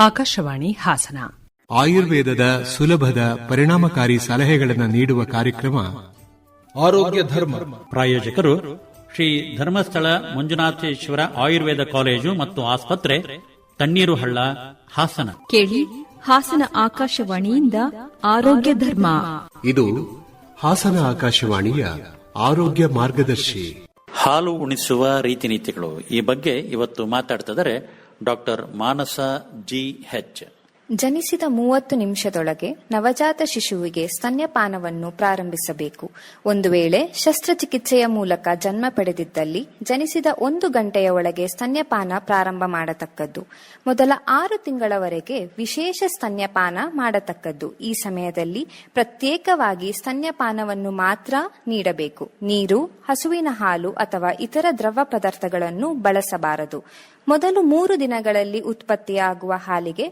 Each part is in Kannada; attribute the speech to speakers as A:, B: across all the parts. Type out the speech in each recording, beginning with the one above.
A: ಆಕಾಶವಾಣಿ ಹಾಸನ.
B: ಆಯುರ್ವೇದದ ಸುಲಭದ ಪರಿಣಾಮಕಾರಿ ಸಲಹೆಗಳನ್ನು ನೀಡುವ ಕಾರ್ಯಕ್ರಮ
C: ಆರೋಗ್ಯ ಧರ್ಮ.
D: ಪ್ರಾಯೋಜಕರು ಶ್ರೀ ಧರ್ಮಸ್ಥಳ ಮಂಜುನಾಥೇಶ್ವರ ಆಯುರ್ವೇದ ಕಾಲೇಜು ಮತ್ತು ಆಸ್ಪತ್ರೆ ತಣ್ಣೀರು ಹಳ್ಳ ಹಾಸನ.
E: ಕೇಳಿ ಹಾಸನ ಆಕಾಶವಾಣಿಯಿಂದ ಆರೋಗ್ಯ ಧರ್ಮ.
B: ಇದು ಹಾಸನ ಆಕಾಶವಾಣಿಯ ಆರೋಗ್ಯ ಮಾರ್ಗದರ್ಶಿ.
D: ಹಾಲು ಉಣಿಸುವ ರೀತಿ ನೀತಿಗಳು ಈ ಬಗ್ಗೆ ಇವತ್ತು ಮಾತಾಡ್ತಿದ್ದಾರೆ ಡಾಕ್ಟರ್ ಮಾನಸ ಜಿ ಹೆಚ್.
F: ಜನಿಸಿದ ಮೂವತ್ತು ನಿಮಿಷದೊಳಗೆ ನವಜಾತ ಶಿಶುವಿಗೆ ಸ್ತನ್ಯಪಾನವನ್ನು ಪ್ರಾರಂಭಿಸಬೇಕು. ಒಂದು ವೇಳೆ ಶಸ್ತ್ರಚಿಕಿತ್ಸೆಯ ಮೂಲಕ ಜನ್ಮ ಪಡೆದಿದ್ದಲ್ಲಿ ಜನಿಸಿದ ಒಂದು ಗಂಟೆಯ ಒಳಗೆ ಸ್ತನ್ಯಪಾನ ಪ್ರಾರಂಭ ಮಾಡತಕ್ಕದ್ದು. ಮೊದಲ ಆರು ತಿಂಗಳವರೆಗೆ ವಿಶೇಷ ಸ್ತನ್ಯಪಾನ ಮಾಡತಕ್ಕದ್ದು. ಈ ಸಮಯದಲ್ಲಿ ಪ್ರತ್ಯೇಕವಾಗಿ ಸ್ತನ್ಯಪಾನವನ್ನು ಮಾತ್ರ ನೀಡಬೇಕು. ನೀರು, ಹಸುವಿನ ಹಾಲು ಅಥವಾ ಇತರ ದ್ರವ ಪದಾರ್ಥಗಳನ್ನು ಬಳಸಬಾರದು. ಮೊದಲು ಮೂರು ದಿನಗಳಲ್ಲಿ ಉತ್ಪತ್ತಿಯಾಗುವ ಹಾಲಿಗೆ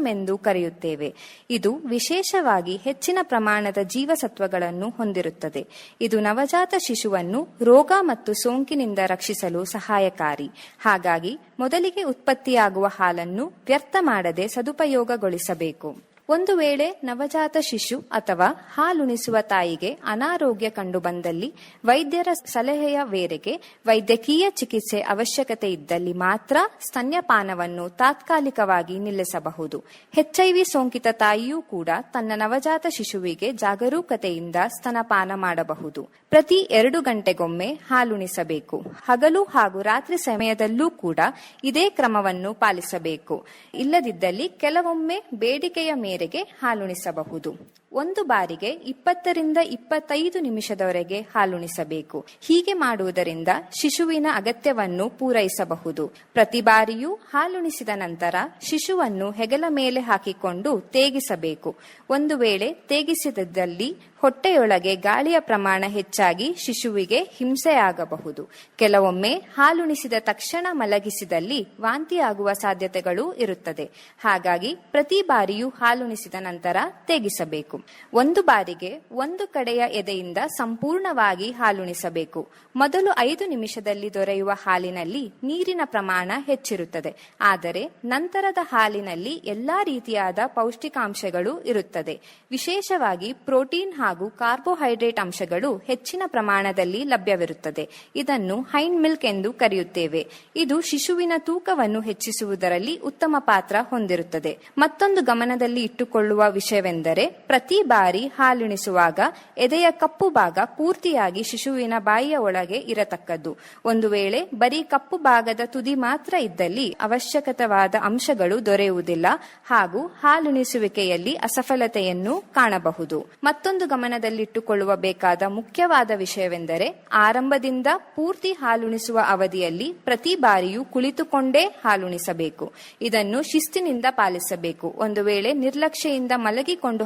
F: ಕೊಲೆಸ್ಟ್ರಮ್ ಎಂದು ಕರೆಯುತ್ತೇವೆ. ಇದು ವಿಶೇಷವಾಗಿ ಹೆಚ್ಚಿನ ಪ್ರಮಾಣದ ಜೀವಸತ್ವಗಳನ್ನು ಹೊಂದಿರುತ್ತದೆ. ಇದು ನವಜಾತ ಶಿಶುವನ್ನು ರೋಗ ಮತ್ತು ಸೋಂಕಿನಿಂದ ರಕ್ಷಿಸಲು ಸಹಾಯಕಾರಿ. ಹಾಗಾಗಿ ಮೊದಲಿಗೆ ಉತ್ಪತ್ತಿಯಾಗುವ ಹಾಲನ್ನು ವ್ಯರ್ಥ ಮಾಡದೆ ಸದುಪಯೋಗಗೊಳಿಸಬೇಕು. ಒಂದು ವೇಳೆ ನವಜಾತ ಶಿಶು ಅಥವಾ ಹಾಲುಣಿಸುವ ತಾಯಿಗೆ ಅನಾರೋಗ್ಯ ಕಂಡುಬಂದಲ್ಲಿ ವೈದ್ಯರ ಸಲಹೆಯ ವೇರೆಗೆ ವೈದ್ಯಕೀಯ ಚಿಕಿತ್ಸೆ ಅವಶ್ಯಕತೆ ಇದ್ದಲ್ಲಿ ಮಾತ್ರ ಸ್ತನ್ಯಪಾನವನ್ನು ತಾತ್ಕಾಲಿಕವಾಗಿ ನಿಲ್ಲಿಸಬಹುದು. ಎಚ್ಐವಿ ಸೋಂಕಿತ ತಾಯಿಯೂ ಕೂಡ ತನ್ನ ನವಜಾತ ಶಿಶುವಿಗೆ ಜಾಗರೂಕತೆಯಿಂದ ಸ್ತನಪಾನ ಮಾಡಬಹುದು. ಪ್ರತಿ ಎರಡು ಗಂಟೆಗೊಮ್ಮೆ ಹಾಲುಣಿಸಬೇಕು. ಹಗಲು ಹಾಗೂ ರಾತ್ರಿ ಸಮಯದಲ್ಲೂ ಕೂಡ ಇದೇ ಕ್ರಮವನ್ನು ಪಾಲಿಸಬೇಕು. ಇಲ್ಲದಿದ್ದಲ್ಲಿ ಕೆಲವೊಮ್ಮೆ ಬೇಡಿಕೆಯ ಮೇರೆಗೆ ಹಾಲುಣಿಸಬಹುದು. ಒಂದು ಬಾರಿಗೆ ಇಪ್ಪತ್ತರಿಂದ ಇಪ್ಪತ್ತೈದು ನಿಮಿಷದವರೆಗೆ ಹಾಲುಣಿಸಬೇಕು. ಹೀಗೆ ಮಾಡುವುದರಿಂದ ಶಿಶುವಿನ ಅಗತ್ಯವನ್ನು ಪೂರೈಸಬಹುದು. ಪ್ರತಿ ಬಾರಿಯೂ ಹಾಲುಣಿಸಿದ ನಂತರ ಶಿಶುವನ್ನು ಹೆಗಲ ಮೇಲೆ ಹಾಕಿಕೊಂಡು ತೇಗಿಸಬೇಕು. ಒಂದು ವೇಳೆ ತೇಗಿಸಿದಲ್ಲಿ ಹೊಟ್ಟೆಯೊಳಗೆ ಗಾಳಿಯ ಪ್ರಮಾಣ ಹೆಚ್ಚಾಗಿ ಶಿಶುವಿಗೆ ಹಿಂಸೆಯಾಗಬಹುದು. ಕೆಲವೊಮ್ಮೆ ಹಾಲುಣಿಸಿದ ತಕ್ಷಣ ಮಲಗಿಸಿದಲ್ಲಿ ವಾಂತಿಯಾಗುವ ಸಾಧ್ಯತೆಗಳು ಇರುತ್ತದೆ. ಹಾಗಾಗಿ ಪ್ರತಿ ಬಾರಿಯೂ ಹಾಲುಣಿಸಿದ ನಂತರ ತೇಗಿಸಬೇಕು. ಒಂದು ಬಾರಿಗೆ ಒಂದು ಕಡೆಯ ಎದೆಯಿಂದ ಸಂಪೂರ್ಣವಾಗಿ ಹಾಲುಣಿಸಬೇಕು. ಮೊದಲು ಐದು ನಿಮಿಷದಲ್ಲಿ ದೊರೆಯುವ ಹಾಲಿನಲ್ಲಿ ನೀರಿನ ಪ್ರಮಾಣ ಹೆಚ್ಚಿರುತ್ತದೆ. ಆದರೆ ನಂತರದ ಹಾಲಿನಲ್ಲಿ ಎಲ್ಲಾ ರೀತಿಯಾದ ಪೌಷ್ಟಿಕಾಂಶಗಳು ಇರುತ್ತದೆ. ವಿಶೇಷವಾಗಿ ಪ್ರೋಟೀನ್ ಹಾಗೂ ಕಾರ್ಬೋಹೈಡ್ರೇಟ್ ಅಂಶಗಳು ಹೆಚ್ಚಿನ ಪ್ರಮಾಣದಲ್ಲಿ ಲಭ್ಯವಿರುತ್ತದೆ. ಇದನ್ನು ಹೈನ್ ಮಿಲ್ಕ್ ಎಂದು ಕರೆಯುತ್ತೇವೆ. ಇದು ಶಿಶುವಿನ ತೂಕವನ್ನು ಹೆಚ್ಚಿಸುವುದರಲ್ಲಿ ಉತ್ತಮ ಪಾತ್ರ ಹೊಂದಿರುತ್ತದೆ. ಮತ್ತೊಂದು ಗಮನದಲ್ಲಿ ಇಟ್ಟುಕೊಳ್ಳುವ ವಿಷಯವೆಂದರೆ ಪ್ರತಿ ಬಾರಿ ಹಾಲುಣಿಸುವಾಗ ಎದೆಯ ಕಪ್ಪು ಭಾಗ ಪೂರ್ತಿಯಾಗಿ ಶಿಶುವಿನ ಬಾಯಿಯ ಒಳಗೆ ಇರತಕ್ಕದ್ದು. ಒಂದು ವೇಳೆ ಬರೀ ಕಪ್ಪು ಭಾಗದ ತುದಿ ಮಾತ್ರ ಇದ್ದಲ್ಲಿ ಅವಶ್ಯಕತವಾದ ಅಂಶಗಳು ದೊರೆಯುವುದಿಲ್ಲ, ಹಾಗೂ ಹಾಲುಣಿಸುವಿಕೆಯಲ್ಲಿ ಅಸಫಲತೆಯನ್ನು ಕಾಣಬಹುದು. ಮತ್ತೊಂದು ಗಮನದಲ್ಲಿಟ್ಟುಕೊಳ್ಳುವ ಬೇಕಾದ ಮುಖ್ಯವಾದ ವಿಷಯವೆಂದರೆ, ಆರಂಭದಿಂದ ಪೂರ್ತಿ ಹಾಲುಣಿಸುವ ಅವಧಿಯಲ್ಲಿ ಪ್ರತಿ ಬಾರಿಯೂ ಕುಳಿತುಕೊಂಡೇ ಹಾಲುಣಿಸಬೇಕು. ಇದನ್ನು ಶಿಸ್ತಿನಿಂದ ಪಾಲಿಸಬೇಕು. ಒಂದು ವೇಳೆ ನಿರ್ಲಕ್ಷ್ಯೆಯಿಂದ ಮಲಗಿಕೊಂಡು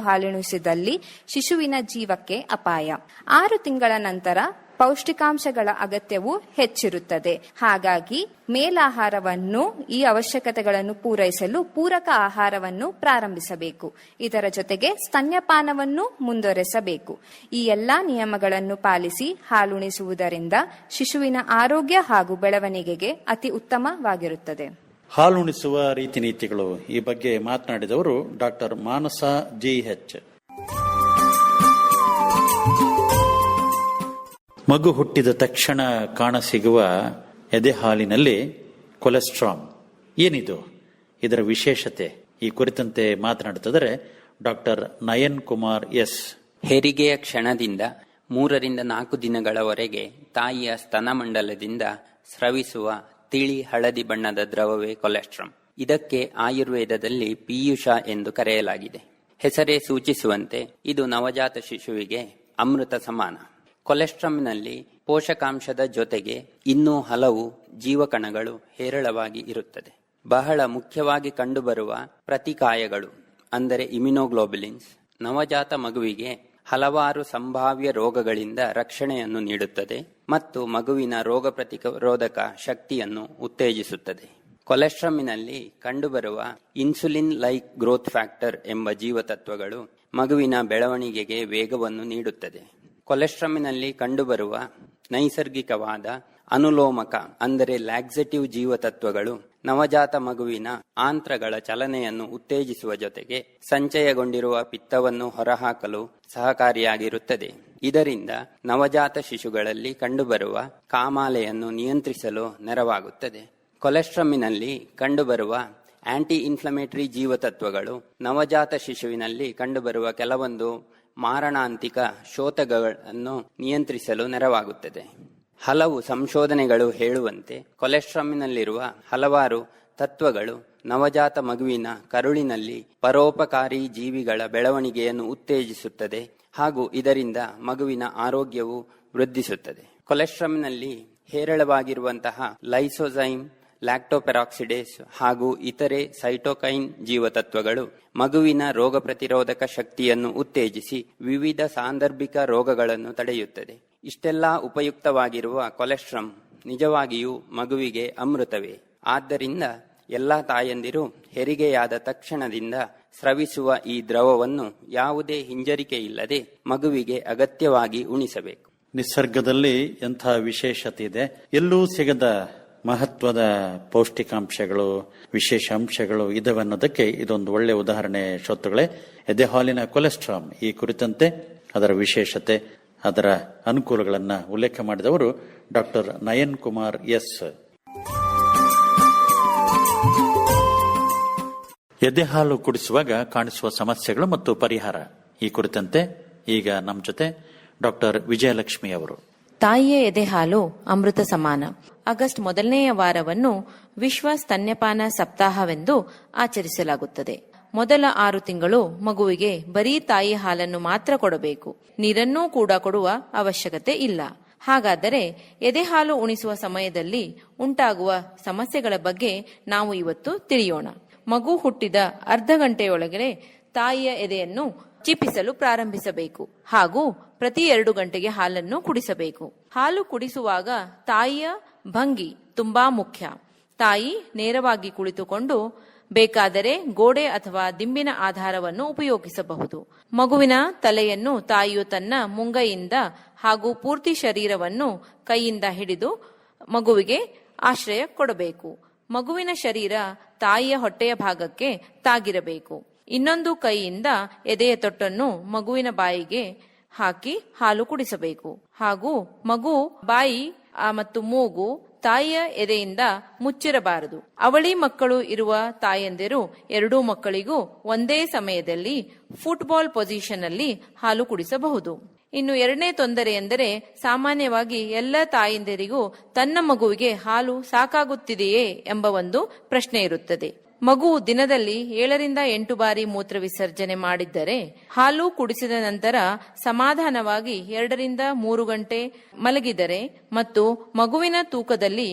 F: ಹಾಲುಣಿಸಿದಲ್ಲಿ ಶಿಶುವಿನ ಜೀವಕ್ಕೆ ಅಪಾಯ. ಆರು ತಿಂಗಳ ನಂತರ ಪೌಷ್ಟಿಕಾಂಶಗಳ ಅಗತ್ಯವು ಹೆಚ್ಚಿರುತ್ತದೆ. ಹಾಗಾಗಿ ಮೇಲಾಹಾರವನ್ನು ಈ ಅವಶ್ಯಕತೆಗಳನ್ನು ಪೂರೈಸಲು ಪೂರಕ ಆಹಾರವನ್ನು ಪ್ರಾರಂಭಿಸಬೇಕು. ಇದರ ಜೊತೆಗೆ ಸ್ತನ್ಯಪಾನವನ್ನು ಮುಂದುವರೆಸಬೇಕು. ಈ ಎಲ್ಲಾ ನಿಯಮಗಳನ್ನು ಪಾಲಿಸಿ ಹಾಲುಣಿಸುವುದರಿಂದ ಶಿಶುವಿನ ಆರೋಗ್ಯ ಹಾಗೂ ಬೆಳವಣಿಗೆಗೆ ಅತಿ ಉತ್ತಮವಾಗಿರುತ್ತದೆ.
D: ಹಾಲುಣಿಸುವ ರೀತಿ ನೀತಿಗಳು ಈ ಬಗ್ಗೆ ಮಾತನಾಡಿದವರು ಡಾಕ್ಟರ್ ಮಾನಸ ಜಿ ಮಗು ಹುಟ್ಟಿದ ತಕ್ಷಣ ಕಾಣ ಸಿಗುವ ಎದೆ ಹಾಲಿನಲ್ಲಿ ಕೊಲೆಸ್ಟ್ರಾಮ್ ಏನಿದು? ಇದರ ವಿಶೇಷತೆ? ಈ ಕುರಿತಂತೆ ಮಾತನಾಡುತ್ತಿದ್ದರೆ ಡಾಕ್ಟರ್ ನಯನ್ ಕುಮಾರ್ ಎಸ್.
G: ಹೆರಿಗೆಯ ಕ್ಷಣದಿಂದ ಮೂರರಿಂದ ನಾಲ್ಕು ದಿನಗಳವರೆಗೆ ತಾಯಿಯ ಸ್ತನಮಂಡಲದಿಂದ ಸ್ರವಿಸುವ ತಿಳಿ ಹಳದಿ ಬಣ್ಣದ ದ್ರವವೇ ಕೊಲೆಸ್ಟ್ರಾಮ್ ಇದಕ್ಕೆ ಆಯುರ್ವೇದದಲ್ಲಿ ಪೀಯೂಷ ಎಂದು ಕರೆಯಲಾಗಿದೆ. ಹೆಸರೇ ಸೂಚಿಸುವಂತೆ ಇದು ನವಜಾತ ಶಿಶುವಿಗೆ ಅಮೃತ ಸಮಾನ. ಕೊಲೆಸ್ಟ್ರಾಮ್ನಲ್ಲಿ ಪೋಷಕಾಂಶದ ಜೊತೆಗೆ ಇನ್ನೂ ಹಲವು ಜೀವಕಣಗಳು ಹೇರಳವಾಗಿ ಇರುತ್ತದೆ. ಬಹಳ ಮುಖ್ಯವಾಗಿ ಕಂಡುಬರುವ ಪ್ರತಿಕಾಯಗಳು, ಅಂದರೆ ಇಮ್ಯುನೋಗ್ಲೋಬುಲಿನ್ಸ್, ನವಜಾತ ಮಗುವಿಗೆ ಹಲವಾರು ಸಂಭಾವ್ಯ ರೋಗಗಳಿಂದ ರಕ್ಷಣೆಯನ್ನು ನೀಡುತ್ತದೆ ಮತ್ತು ಮಗುವಿನ ರೋಗ ಪ್ರತಿರೋಧಕ ಶಕ್ತಿಯನ್ನು ಉತ್ತೇಜಿಸುತ್ತದೆ. ಕೊಲೆಸ್ಟ್ರಾಮಿನಲ್ಲಿ ಕಂಡುಬರುವ ಇನ್ಸುಲಿನ್ ಲೈಕ್ ಗ್ರೋತ್ ಫ್ಯಾಕ್ಟರ್ ಎಂಬ ಜೀವತತ್ವಗಳು ಮಗುವಿನ ಬೆಳವಣಿಗೆಗೆ ವೇಗವನ್ನು ನೀಡುತ್ತದೆ. ಕೊಲೆಸ್ಟ್ರಾಮಿನಲ್ಲಿ ಕಂಡುಬರುವ ನೈಸರ್ಗಿಕವಾದ ಅನುಲೋಮಕ, ಅಂದರೆ ಲ್ಯಾಕ್ಸೆಟಿವ್ ಜೀವತತ್ವಗಳು, ನವಜಾತ ಮಗುವಿನ ಆಂತ್ರಗಳ ಚಲನೆಯನ್ನು ಉತ್ತೇಜಿಸುವ ಜೊತೆಗೆ ಸಂಚಯಗೊಂಡಿರುವ ಪಿತ್ತವನ್ನು ಹೊರಹಾಕಲು ಸಹಕಾರಿಯಾಗಿರುತ್ತದೆ. ಇದರಿಂದ ನವಜಾತ ಶಿಶುಗಳಲ್ಲಿ ಕಂಡುಬರುವ ಕಾಮಾಲೆಯನ್ನು ನಿಯಂತ್ರಿಸಲು ನೆರವಾಗುತ್ತದೆ. ಕೊಲೆಸ್ಟ್ರಮಿನಲ್ಲಿ ಕಂಡುಬರುವ ಆಂಟಿ ಇನ್ಫ್ಲಮೇಟರಿ ಜೀವತತ್ವಗಳು ನವಜಾತ ಶಿಶುವಿನಲ್ಲಿ ಕಂಡುಬರುವ ಕೆಲವೊಂದು ಮಾರಣಾಂತಿಕ ಶೋತಗಳನ್ನು ನಿಯಂತ್ರಿಸಲು ನೆರವಾಗುತ್ತದೆ. ಹಲವು ಸಂಶೋಧನೆಗಳು ಹೇಳುವಂತೆ ಕೊಲೆಸ್ಟ್ರಾಮಿನಲ್ಲಿರುವ ಹಲವಾರು ತತ್ವಗಳು ನವಜಾತ ಮಗುವಿನ ಕರುಳಿನಲ್ಲಿ ಪರೋಪಕಾರಿ ಜೀವಿಗಳ ಬೆಳವಣಿಗೆಯನ್ನು ಉತ್ತೇಜಿಸುತ್ತದೆ ಹಾಗೂ ಇದರಿಂದ ಮಗುವಿನ ಆರೋಗ್ಯವು ವೃದ್ಧಿಸುತ್ತದೆ. ಕೊಲೆಸ್ಟ್ರಾಮಿನಲ್ಲಿ ಹೇರಳವಾಗಿರುವಂತಹ ಲೈಸೋಸೈಮ್ ಲ್ಯಾಕ್ಟೋಪೆರಾಕ್ಸಿಡೇಸ್ ಹಾಗೂ ಇತರೆ ಸೈಟೋಕೈನ್ ಜೀವತತ್ವಗಳು ಮಗುವಿನ ರೋಗ ಪ್ರತಿರೋಧಕ ಶಕ್ತಿಯನ್ನು ಉತ್ತೇಜಿಸಿ ವಿವಿಧ ಸಾಂದರ್ಭಿಕ ರೋಗಗಳನ್ನು ತಡೆಯುತ್ತದೆ. ಇಷ್ಟೆಲ್ಲಾ ಉಪಯುಕ್ತವಾಗಿರುವ ಕೊಲೆಸ್ಟ್ರಮ್ ನಿಜವಾಗಿಯೂ ಮಗುವಿಗೆ ಅಮೃತವೇ. ಆದ್ದರಿಂದ ಎಲ್ಲಾ ತಾಯಂದಿರು ಹೆರಿಗೆಯಾದ ತಕ್ಷಣದಿಂದ ಸ್ರವಿಸುವ ಈ ದ್ರವವನ್ನು ಯಾವುದೇ ಹಿಂಜರಿಕೆ ಇಲ್ಲದೆ ಮಗುವಿಗೆ ಅಗತ್ಯವಾಗಿ ಉಣಿಸಬೇಕು.
D: ನಿಸರ್ಗದಲ್ಲಿ ಎಂಥ ವಿಶೇಷತೆ ಇದೆ? ಎಲ್ಲೂ ಸಿಗದ ಮಹತ್ವದ ಪೌಷ್ಟಿಕಾಂಶಗಳು, ವಿಶೇಷ ಅಂಶಗಳು ಇದವನ್ನೋದಕ್ಕೆ ಇದೊಂದು ಒಳ್ಳೆ ಉದಾಹರಣೆ ಶ್ರೋತೃಗಳೇ. ಎದೆ ಹಾಲಿನ ಕೊಲೆಸ್ಟ್ರಾಮ್ ಈ ಕುರಿತಂತೆ ಅದರ ವಿಶೇಷತೆ, ಅದರ ಅನುಕೂಲಗಳನ್ನ ಉಲ್ಲೇಖ ಮಾಡಿದವರು ಡಾಕ್ಟರ್ ನಯನ್ ಕುಮಾರ್ ಎಸ್. ಎದೆ ಹಾಲು ಕುಡಿಸುವಾಗ ಕಾಣಿಸುವ ಸಮಸ್ಯೆಗಳು ಮತ್ತು ಪರಿಹಾರ ಈ ಕುರಿತಂತೆ ಈಗ ನಮ್ಮ ಜೊತೆ ಡಾಕ್ಟರ್ ವಿಜಯಲಕ್ಷ್ಮಿ ಅವರು.
A: ತಾಯಿಯ ಎದೆ ಹಾಲು, ಅಮೃತ ಸಮಾನ. ಆಗಸ್ಟ್ ಮೊದಲನೆಯ ವಾರವನ್ನು ವಿಶ್ವ ಸ್ತನ್ಯಪಾನ ಸಪ್ತಾಹವೆಂದು ಆಚರಿಸಲಾಗುತ್ತದೆ. ಮೊದಲ ಆರು ತಿಂಗಳು ಮಗುವಿಗೆ ಬರೀ ತಾಯಿ ಹಾಲನ್ನು ಮಾತ್ರ ಕೊಡಬೇಕು. ನೀರನ್ನೂ ಕೂಡ ಕೊಡುವ ಅವಶ್ಯಕತೆ ಇಲ್ಲ. ಹಾಗಾದರೆ ಎದೆ ಹಾಲು ಉಣಿಸುವ ಸಮಯದಲ್ಲಿ ಉಂಟಾಗುವ ಸಮಸ್ಯೆಗಳ ಬಗ್ಗೆ ನಾವು ಇವತ್ತು ತಿಳಿಯೋಣ. ಮಗು ಹುಟ್ಟಿದ ಅರ್ಧ ಗಂಟೆಯೊಳಗಡೆ ತಾಯಿಯ ಎದೆಯನ್ನು ಚಿಪ್ಪಿಸಲು ಪ್ರಾರಂಭಿಸಬೇಕು. ಹಾಗೂ ಪ್ರತಿ ಎರಡು ಗಂಟೆಗೆ ಹಾಲನ್ನು ಕುಡಿಸಬೇಕು. ಹಾಲು ಕುಡಿಸುವಾಗ ತಾಯಿಯ ಭಂಗಿ ತುಂಬಾ ಮುಖ್ಯ. ತಾಯಿ ನೇರವಾಗಿ ಕುಳಿತುಕೊಂಡು ಬೇಕಾದರೆ ಗೋಡೆ ಅಥವಾ ದಿಂಬಿನ ಆಧಾರವನ್ನು ಉಪಯೋಗಿಸಬಹುದು. ಮಗುವಿನ ತಲೆಯನ್ನು ತಾಯಿಯು ತನ್ನ ಮುಂಗೈಯಿಂದ ಹಾಗೂ ಪೂರ್ತಿ ಶರೀರವನ್ನು ಕೈಯಿಂದ ಹಿಡಿದು ಮಗುವಿಗೆ ಆಶ್ರಯ ಕೊಡಬೇಕು. ಮಗುವಿನ ಶರೀರ ತಾಯಿಯ ಹೊಟ್ಟೆಯ ಭಾಗಕ್ಕೆ ತಾಗಿರಬೇಕು. ಇನ್ನೊಂದು ಕೈಯಿಂದ ಎದೆಯ ತೊಟ್ಟನ್ನು ಮಗುವಿನ ಬಾಯಿಗೆ ಹಾಕಿ ಹಾಲು ಕುಡಿಸಬೇಕು. ಹಾಗೂ ಮಗು ಬಾಯಿ ಮತ್ತು ಮೂಗು ತಾಯಿಯ ಎದೆಯಿಂದ ಮುಚ್ಚಿರಬಾರದು. ಅವಳಿ ಮಕ್ಕಳು ಇರುವ ತಾಯಂದಿರು ಎರಡೂ ಮಕ್ಕಳಿಗೂ ಒಂದೇ ಸಮಯದಲ್ಲಿ ಫುಟ್ಬಾಲ್ ಪೊಸಿಷನ್ ಅಲ್ಲಿ ಹಾಲು ಕುಡಿಸಬಹುದು. ಇನ್ನು ಎರಡನೇ ತೊಂದರೆ ಎಂದರೆ ಸಾಮಾನ್ಯವಾಗಿ ಎಲ್ಲ ತಾಯಂದಿರಿಗೂ ತನ್ನ ಮಗುವಿಗೆ ಹಾಲು ಸಾಕಾಗುತ್ತಿದೆಯೇ ಎಂಬ ಒಂದು ಪ್ರಶ್ನೆ ಇರುತ್ತದೆ. ಮಗು ದಿನದಲ್ಲಿ ಏಳರಿಂದ ಎಂಟು ಬಾರಿ ಮೂತ್ರ ವಿಸರ್ಜನೆ ಮಾಡಿದ್ದರೆ ಹಾಲು ಕುಡಿಸಿದ ನಂತರ ಸಮಾಧಾನವಾಗಿ ಎರಡರಿಂದ ಮೂರು ಗಂಟೆ ಮಲಗಿದರೆ ಮತ್ತು ಮಗುವಿನ ತೂಕದಲ್ಲಿ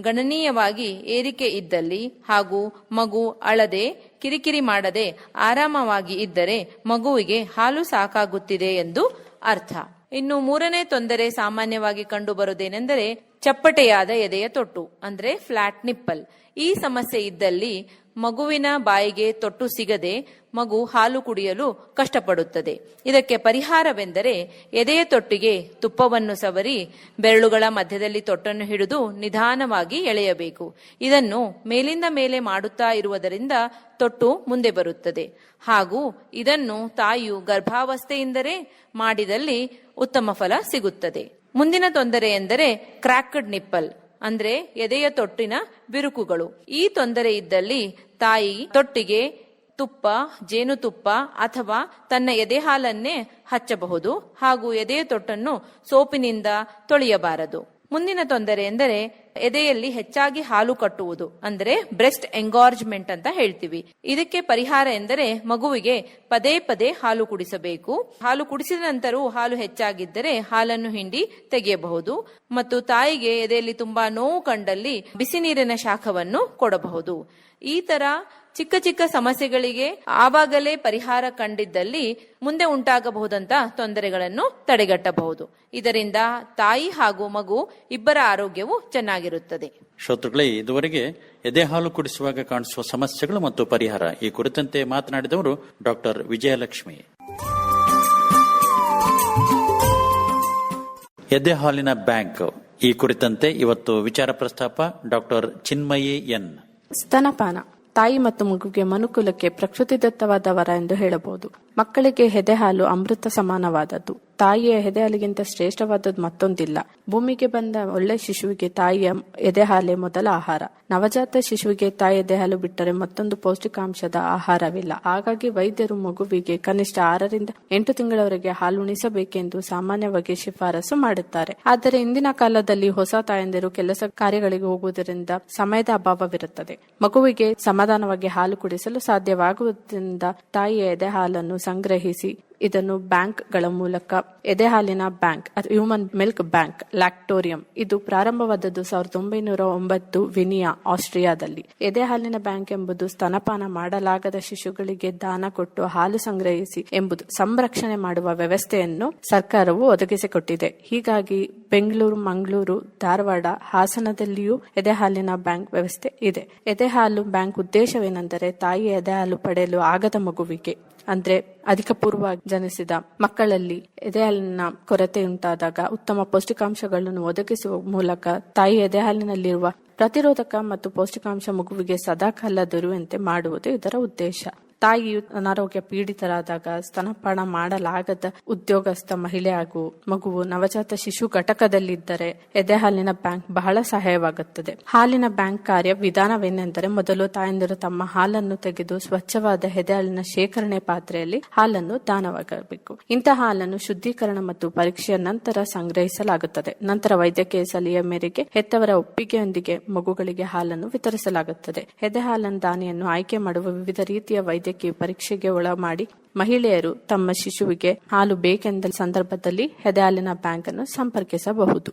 A: ಗಣನೀಯವಾಗಿ ಏರಿಕೆ ಇದ್ದಲ್ಲಿ ಹಾಗೂ ಮಗು ಅಳದೆ, ಕಿರಿಕಿರಿ ಮಾಡದೆ ಆರಾಮವಾಗಿ ಇದ್ದರೆ ಮಗುವಿಗೆ ಹಾಲು ಸಾಕಾಗುತ್ತಿದೆ ಎಂದು ಅರ್ಥ. ಇನ್ನು ಮೂರನೇ ತೊಂದರೆ ಸಾಮಾನ್ಯವಾಗಿ ಕಂಡುಬರುವುದೇನೆಂದರೆ ಚಪ್ಪಟೆಯಾದ ಎದೆಯ ತೊಟ್ಟು, ಅಂದ್ರೆ ಫ್ಲಾಟ್ ನಿಪ್ಪಲ್. ಈ ಸಮಸ್ಯೆ ಇದ್ದಲ್ಲಿ ಮಗುವಿನ ಬಾಯಿಗೆ ತೊಟ್ಟು ಸಿಗದೆ ಮಗು ಹಾಲು ಕುಡಿಯಲು ಕಷ್ಟಪಡುತ್ತದೆ. ಇದಕ್ಕೆ ಪರಿಹಾರವೆಂದರೆ ಎದೆಯ ತೊಟ್ಟಿಗೆ ತುಪ್ಪವನ್ನು ಸವರಿ ಬೆರಳುಗಳ ಮಧ್ಯದಲ್ಲಿ ತೊಟ್ಟನ್ನು ಹಿಡಿದು ನಿಧಾನವಾಗಿ ಎಳೆಯಬೇಕು. ಇದನ್ನು ಮೇಲಿಂದ ಮೇಲೆ ಮಾಡುತ್ತಾ ಇರುವುದರಿಂದ ತೊಟ್ಟು ಮುಂದೆ ಬರುತ್ತದೆ. ಹಾಗೂ ಇದನ್ನು ತಾಯಿಯು ಗರ್ಭಾವಸ್ಥೆಯಿಂದಲೇ ಮಾಡಿದಲ್ಲಿ ಉತ್ತಮ ಫಲ ಸಿಗುತ್ತದೆ. ಮುಂದಿನ ತೊಂದರೆ ಎಂದರೆ ಕ್ರಾಕ್ಡ್ ನಿಪ್ಪಲ್. ಅಂದ್ರೆ ಎದೆಯ ತೊಟ್ಟಿನ ಬಿರುಕುಗಳು. ಈ ತೊಂದರೆ ಇದ್ದಲ್ಲಿ ತಾಯಿ ತೊಟ್ಟಿಗೆ ತುಪ್ಪ ಜೇನುತುಪ್ಪ ಅಥವಾ ತನ್ನ ಎದೆ ಹಾಲನ್ನೇ ಹಚ್ಚಬಹುದು ಹಾಗೂ ಎದೆಯ ತೊಟ್ಟನ್ನು ಸೋಪಿನಿಂದ ತೊಳೆಯಬಾರದು. ಮುಂದಿನ ತೊಂದರೆ ಎಂದರೆ ಎದೆಯಲ್ಲಿ ಹೆಚ್ಚಾಗಿ ಹಾಲು ಕಟ್ಟುವುದು, ಅಂದರೆ ಬ್ರೆಸ್ಟ್ ಎಂಗಾರ್ಜ್ಮೆಂಟ್ ಅಂತ ಹೇಳ್ತೀವಿ. ಇದಕ್ಕೆ ಪರಿಹಾರ ಎಂದರೆ ಮಗುವಿಗೆ ಪದೇ ಪದೇ ಹಾಲು ಕುಡಿಸಬೇಕು. ಹಾಲು ಕುಡಿಸಿದ ನಂತರವೂ ಹಾಲು ಹೆಚ್ಚಾಗಿದ್ದರೆ ಹಾಲನ್ನು ಹಿಂಡಿ ತೆಗೆಯಬಹುದು ಮತ್ತು ತಾಯಿಗೆ ಎದೆಯಲ್ಲಿ ತುಂಬಾ ನೋವು ಕಂಡಲ್ಲಿ ಬಿಸಿ ನೀರಿನ ಶಾಖವನ್ನು ಕೊಡಬಹುದು. ಈ ತರ ಚಿಕ್ಕ ಚಿಕ್ಕ ಸಮಸ್ಯೆಗಳಿಗೆ ಆವಾಗಲೇ ಪರಿಹಾರ ಕಂಡಿದ್ದಲ್ಲಿ ಮುಂದೆ ಉಂಟಾಗಬಹುದಂತ ತೊಂದರೆಗಳನ್ನು ತಡೆಗಟ್ಟಬಹುದು. ಇದರಿಂದ ತಾಯಿ ಹಾಗೂ ಮಗು ಇಬ್ಬರ ಆರೋಗ್ಯವು ಚೆನ್ನಾಗಿರುತ್ತದೆ.
D: ಶ್ರೋತೃಗಳೇ ಇದುವರೆಗೆ ಎದೆ ಹಾಲು ಕುಡಿಸುವಾಗ ಕಾಣಿಸುವ ಸಮಸ್ಯೆಗಳು ಮತ್ತು ಪರಿಹಾರ ಈ ಕುರಿತಂತೆ ಮಾತನಾಡಿದವರು ಡಾಕ್ಟರ್ ವಿಜಯಲಕ್ಷ್ಮಿ. ಎದೆ ಹಾಲಿನ ಬ್ಯಾಂಕ್ ಈ ಕುರಿತಂತೆ ಇವತ್ತು ವಿಚಾರ ಪ್ರಸ್ತಾಪ ಡಾಕ್ಟರ್ ಚಿನ್ಮಯಿ ಎನ್.
H: ಸ್ತನಪಾನ. ತಾಯಿ ಮತ್ತು ಮಗುಗೆ ಮನುಕುಲಕ್ಕೆ ಪ್ರಕೃತಿದತ್ತವಾದ ವರ ಎಂದು ಹೇಳಬಹುದು. ಮಕ್ಕಳಿಗೆ ಎದೆಹಾಲು ಅಮೃತ ಸಮಾನವಾದದ್ದು. ತಾಯಿಯ ಎದೆಹಾಲಿಗಿಂತ ಶ್ರೇಷ್ಠವಾದದ್ದು ಮತ್ತೊಂದಿಲ್ಲ. ಭೂಮಿಗೆ ಬಂದ ಒಳ್ಳೆ ಶಿಶುವಿಗೆ ತಾಯಿಯ ಎದೆಹಾಲೆ ಮೊದಲ ಆಹಾರ. ನವಜಾತ ಶಿಶುವಿಗೆ ತಾಯಿ ಎದೆಹಾಲು ಬಿಟ್ಟರೆ ಮತ್ತೊಂದು ಪೌಷ್ಟಿಕಾಂಶದ ಆಹಾರವಿಲ್ಲ. ಹಾಗಾಗಿ ವೈದ್ಯರು ಮಗುವಿಗೆ ಕನಿಷ್ಠ ಆರರಿಂದ ಎಂಟು ತಿಂಗಳವರೆಗೆ ಹಾಲು ಉಣಿಸಬೇಕೆಂದು ಸಾಮಾನ್ಯವಾಗಿ ಶಿಫಾರಸು ಮಾಡುತ್ತಾರೆ. ಆದರೆ ಇಂದಿನ ಕಾಲದಲ್ಲಿ ಹೊಸ ತಾಯಂದಿರು ಕೆಲಸ ಕಾರ್ಯಗಳಿಗೆ ಹೋಗುವುದರಿಂದ ಸಮಯದ ಅಭಾವವಿರುತ್ತದೆ. ಮಗುವಿಗೆ ಸಮಾಧಾನವಾಗಿ ಹಾಲು ಕುಡಿಸಲು ಸಾಧ್ಯವಾಗುವುದರಿಂದ ತಾಯಿಯ ಎದೆ ಹಾಲನ್ನು ಸಂಗ್ರಹಿಸಿ ಇದನ್ನು ಬ್ಯಾಂಕ್ಗಳ ಮೂಲಕ ಎದೆಹಾಲಿನ bank human milk bank, lactorium. ಇದು ಪ್ರಾರಂಭವಾದದ್ದು ಸಾವಿರದ ಒಂಬೈನೂರ ಒಂಬತ್ತು ವಿನಿಯಾ, ಆಸ್ಟ್ರಿಯಾದಲ್ಲಿ. ಎದೆಹಾಲಿನ ಬ್ಯಾಂಕ್ ಎಂಬುದು ಸ್ತನಪಾನ ಮಾಡಲಾಗದ ಶಿಶುಗಳಿಗೆ ದಾನ ಕೊಟ್ಟು ಹಾಲು ಸಂಗ್ರಹಿಸಿ ಎಂಬುದು ಸಂರಕ್ಷಣೆ ಮಾಡುವ ವ್ಯವಸ್ಥೆಯನ್ನು ಸರ್ಕಾರವು ಒದಗಿಸಿಕೊಟ್ಟಿದೆ. ಹೀಗಾಗಿ ಬೆಂಗಳೂರು, ಮಂಗಳೂರು, ಧಾರವಾಡ, ಹಾಸನದಲ್ಲಿಯೂ ಎದೆಹಾಲಿನ ಬ್ಯಾಂಕ್ ವ್ಯವಸ್ಥೆ ಇದೆ. ಎದೆಹಾಲು ಬ್ಯಾಂಕ್ ಉದ್ದೇಶವೇನೆಂದರೆ ತಾಯಿ ಎದೆಹಾಲು ಪಡೆಯಲು ಆಗದ ಮಗುವಿಗೆ, ಅಂದ್ರೆ ಅಧಿಕ ಪೂರ್ವ ಜನಿಸಿದ ಮಕ್ಕಳಲ್ಲಿ ಎದೆಹಾಲಿನ ಕೊರತೆ ಉಂಟಾದಾಗ ಉತ್ತಮ ಪೌಷ್ಟಿಕಾಂಶಗಳನ್ನು ಒದಗಿಸುವ ಮೂಲಕ ತಾಯಿ ಎದೆಹಾಲಿನಲ್ಲಿರುವ ಪ್ರತಿರೋಧಕ ಮತ್ತು ಪೌಷ್ಟಿಕಾಂಶ ಮಗುವಿಗೆ ಸದಾಕಾಲ ದೊರೆಯುವಂತೆ ಮಾಡುವುದು ಇದರ ಉದ್ದೇಶ. ತಾಯಿಯು ಅನಾರೋಗ್ಯ ಪೀಡಿತರಾದಾಗ ಸ್ತನಪಾನ ಮಾಡಲಾಗದ ಉದ್ಯೋಗಸ್ಥ ಮಹಿಳೆ ಹಾಗೂ ಮಗುವು ನವಜಾತ ಶಿಶು ಘಟಕದಲ್ಲಿದ್ದರೆ ಎದೆ ಹಾಲಿನ ಬ್ಯಾಂಕ್ ಬಹಳ ಸಹಾಯವಾಗುತ್ತದೆ. ಹಾಲಿನ ಬ್ಯಾಂಕ್ ಕಾರ್ಯ ವಿಧಾನವೇನೆಂದರೆ ಮೊದಲು ತಾಯಂದಿರು ತಮ್ಮ ಹಾಲನ್ನು ತೆಗೆದು ಸ್ವಚ್ಛವಾದ ಎದೆ ಹಾಲಿನ ಶೇಖರಣೆ ಪಾತ್ರೆಯಲ್ಲಿ ಹಾಲನ್ನು ದಾನವಾಗಬೇಕು. ಇಂತಹ ಹಾಲನ್ನು ಶುದ್ಧೀಕರಣ ಮತ್ತು ಪರೀಕ್ಷೆಯ ನಂತರ ಸಂಗ್ರಹಿಸಲಾಗುತ್ತದೆ. ನಂತರ ವೈದ್ಯಕೀಯ ಸಲಹೆಯ ಮೇರೆಗೆ ಹೆತ್ತವರ ಒಪ್ಪಿಗೆಯೊಂದಿಗೆ ಮಗುಗಳಿಗೆ ಹಾಲನ್ನು ವಿತರಿಸಲಾಗುತ್ತದೆ. ಎದೆ ಹಾಲನ್ನು ದಾನಿಯನ್ನು ಆಯ್ಕೆ ಮಾಡುವ ವಿವಿಧ ರೀತಿಯ ವೈದ್ಯಕೀಯ ಪರೀಕ್ಷೆಗೆ ಒಳ ಮಾಡಿ ಮಹಿಳೆಯರು ತಮ್ಮ ಶಿಶುವಿಗೆ ಹಾಲು ಬೇಕೆಂದ ಸಂದರ್ಭದಲ್ಲಿ ಹೆದೆಹಾಲಿನ ಹಾಲಿನ ಬ್ಯಾಂಕ್ ಅನ್ನು ಸಂಪರ್ಕಿಸಬಹುದು.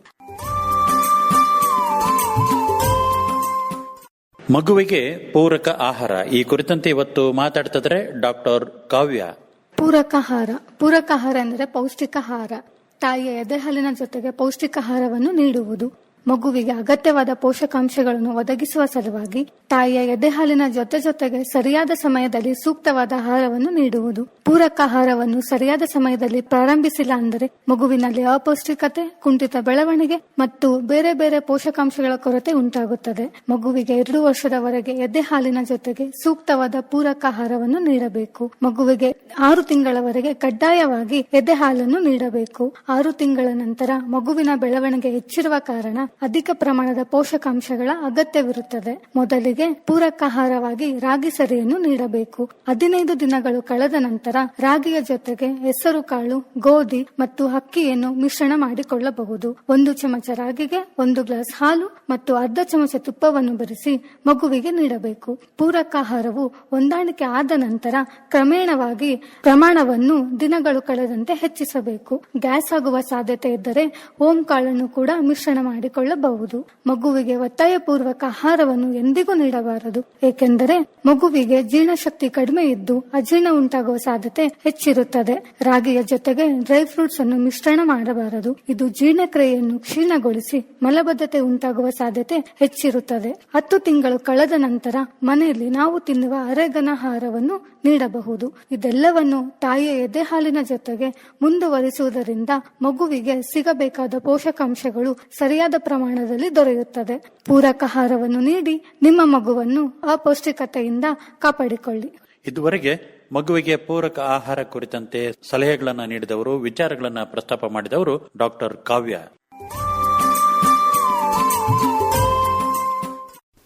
D: ಮಗುವಿಗೆ ಪೂರಕ ಆಹಾರ. ಈ ಕುರಿತಂತೆ ಇವತ್ತು ಮಾತಾಡ್ತಿದ್ರೆ ಡಾಕ್ಟರ್ ಕಾವ್ಯ.
I: ಪೂರಕಾಹಾರ ಪೂರಕಾಹಾರ ಪೌಷ್ಟಿಕ ಆಹಾರ. ತಾಯಿಯ ಎದೆಹಾಲಿನ ಜೊತೆಗೆ ಪೌಷ್ಟಿಕ ಆಹಾರವನ್ನು ನೀಡುವುದು. ಮಗುವಿಗೆ ಅಗತ್ಯವಾದ ಪೋಷಕಾಂಶಗಳನ್ನು ಒದಗಿಸುವ ಸಲುವಾಗಿ ತಾಯಿಯ ಎದೆಹಾಲಿನ ಜೊತೆ ಜೊತೆಗೆ ಸರಿಯಾದ ಸಮಯದಲ್ಲಿ ಸೂಕ್ತವಾದ ಆಹಾರವನ್ನು ನೀಡುವುದು. ಪೂರಕ ಆಹಾರವನ್ನು ಸರಿಯಾದ ಸಮಯದಲ್ಲಿ ಪ್ರಾರಂಭಿಸಿಲ್ಲ ಅಂದರೆ ಮಗುವಿನಲ್ಲಿ ಅಪೌಷ್ಟಿಕತೆ, ಕುಂಠಿತ ಬೆಳವಣಿಗೆ ಮತ್ತು ಬೇರೆ ಬೇರೆ ಪೋಷಕಾಂಶಗಳ ಕೊರತೆ ಉಂಟಾಗುತ್ತದೆ. ಮಗುವಿಗೆ ಎರಡು ವರ್ಷದವರೆಗೆ ಎದೆಹಾಲಿನ ಜೊತೆಗೆ ಸೂಕ್ತವಾದ ಪೂರಕ ಆಹಾರವನ್ನು ನೀಡಬೇಕು. ಮಗುವಿಗೆ ಆರು ತಿಂಗಳವರೆಗೆ ಕಡ್ಡಾಯವಾಗಿ ಎದೆ ಹಾಲನ್ನು ನೀಡಬೇಕು. ಆರು ತಿಂಗಳ ನಂತರ ಮಗುವಿನ ಬೆಳವಣಿಗೆ ಹೆಚ್ಚಿರುವ ಕಾರಣ ಅಧಿಕ ಪ್ರಮಾಣದ ಪೋಷಕಾಂಶಗಳ ಅಗತ್ಯವಿರುತ್ತದೆ. ಮೊದಲಿಗೆ ಪೂರಕಾಹಾರವಾಗಿ ರಾಗಿ ಸರಿಯನ್ನು ನೀಡಬೇಕು. ಹದಿನೈದು ದಿನಗಳು ಕಳೆದ ನಂತರ ರಾಗಿಯ ಜೊತೆಗೆ ಹೆಸರು ಕಾಳು, ಗೋಧಿ ಮತ್ತು ಅಕ್ಕಿಯನ್ನು ಮಿಶ್ರಣ ಮಾಡಿಕೊಳ್ಳಬಹುದು. ಒಂದು ಚಮಚ ರಾಗಿಗೆ ಒಂದು ಗ್ಲಾಸ್ ಹಾಲು ಮತ್ತು ಅರ್ಧ ಚಮಚ ತುಪ್ಪವನ್ನು ಬೆರೆಸಿ ಮಗುವಿಗೆ ನೀಡಬೇಕು. ಪೂರಕಾಹಾರವು ಹೊಂದಾಣಿಕೆ ಆದ ನಂತರ ಕ್ರಮೇಣವಾಗಿ ಪ್ರಮಾಣವನ್ನು ದಿನಗಳು ಕಳೆದಂತೆ ಹೆಚ್ಚಿಸಬೇಕು. ಗ್ಯಾಸ್ ಆಗುವ ಸಾಧ್ಯತೆ ಇದ್ದರೆ ಓಂ ಕಾಳನ್ನು ಕೂಡ ಮಿಶ್ರಣ ಮಾಡಿಕೊಳ್ಳಬಹುದು ಮಗುವಿಗೆ ಒತ್ತಾಯಪೂರ್ವಕ ಆಹಾರವನ್ನು ಎಂದಿಗೂ ನೀಡಬಾರದು. ಏಕೆಂದರೆ ಮಗುವಿಗೆ ಜೀರ್ಣಶಕ್ತಿ ಕಡಿಮೆ ಇದ್ದು ಅಜೀರ್ಣ ಉಂಟಾಗುವ ಸಾಧ್ಯತೆ ಹೆಚ್ಚಿರುತ್ತದೆ. ರಾಗಿಯ ಜೊತೆಗೆ ಡ್ರೈ ಫ್ರೂಟ್ಸ್ ಅನ್ನು ಮಿಶ್ರಣ ಮಾಡಬಾರದು. ಇದು ಜೀರ್ಣಕ್ರಿಯೆಯನ್ನು ಕ್ಷೀಣಗೊಳಿಸಿ ಮಲಬದ್ಧತೆ ಉಂಟಾಗುವ ಸಾಧ್ಯತೆ ಹೆಚ್ಚಿರುತ್ತದೆ. ಹತ್ತು ತಿಂಗಳು ಕಳೆದ ನಂತರ ಮನೆಯಲ್ಲಿ ನಾವು ತಿನ್ನುವ ಅರೆಗನ ಆಹಾರವನ್ನು ನೀಡಬಹುದು. ಇದೆಲ್ಲವನ್ನು ತಾಯಿಯ ಎದೆ ಹಾಲಿನ ಜೊತೆಗೆ ಮುಂದುವರಿಸುವುದರಿಂದ ಮಗುವಿಗೆ ಸಿಗಬೇಕಾದ ಪೋಷಕಾಂಶಗಳು ಸರಿಯಾದ ಪ್ರಮಾಣದಲ್ಲಿ ದೊರೆಯುತ್ತದೆ. ಪೂರಕ ಆಹಾರವನ್ನು ನೀಡಿ ನಿಮ್ಮ ಮಗುವನ್ನು ಅಪೌಷ್ಟಿಕತೆಯಿಂದ ಕಾಪಾಡಿಕೊಳ್ಳಿ.
D: ಇದುವರೆಗೆ ಮಗುವಿಗೆ ಪೂರಕ ಆಹಾರ ಕುರಿತಂತೆ ಸಲಹೆಗಳನ್ನು ನೀಡಿದವರು ವಿಚಾರಗಳನ್ನು ಪ್ರಸ್ತಾಪ ಮಾಡಿದವರು ಡಾಕ್ಟರ್ ಕಾವ್ಯ.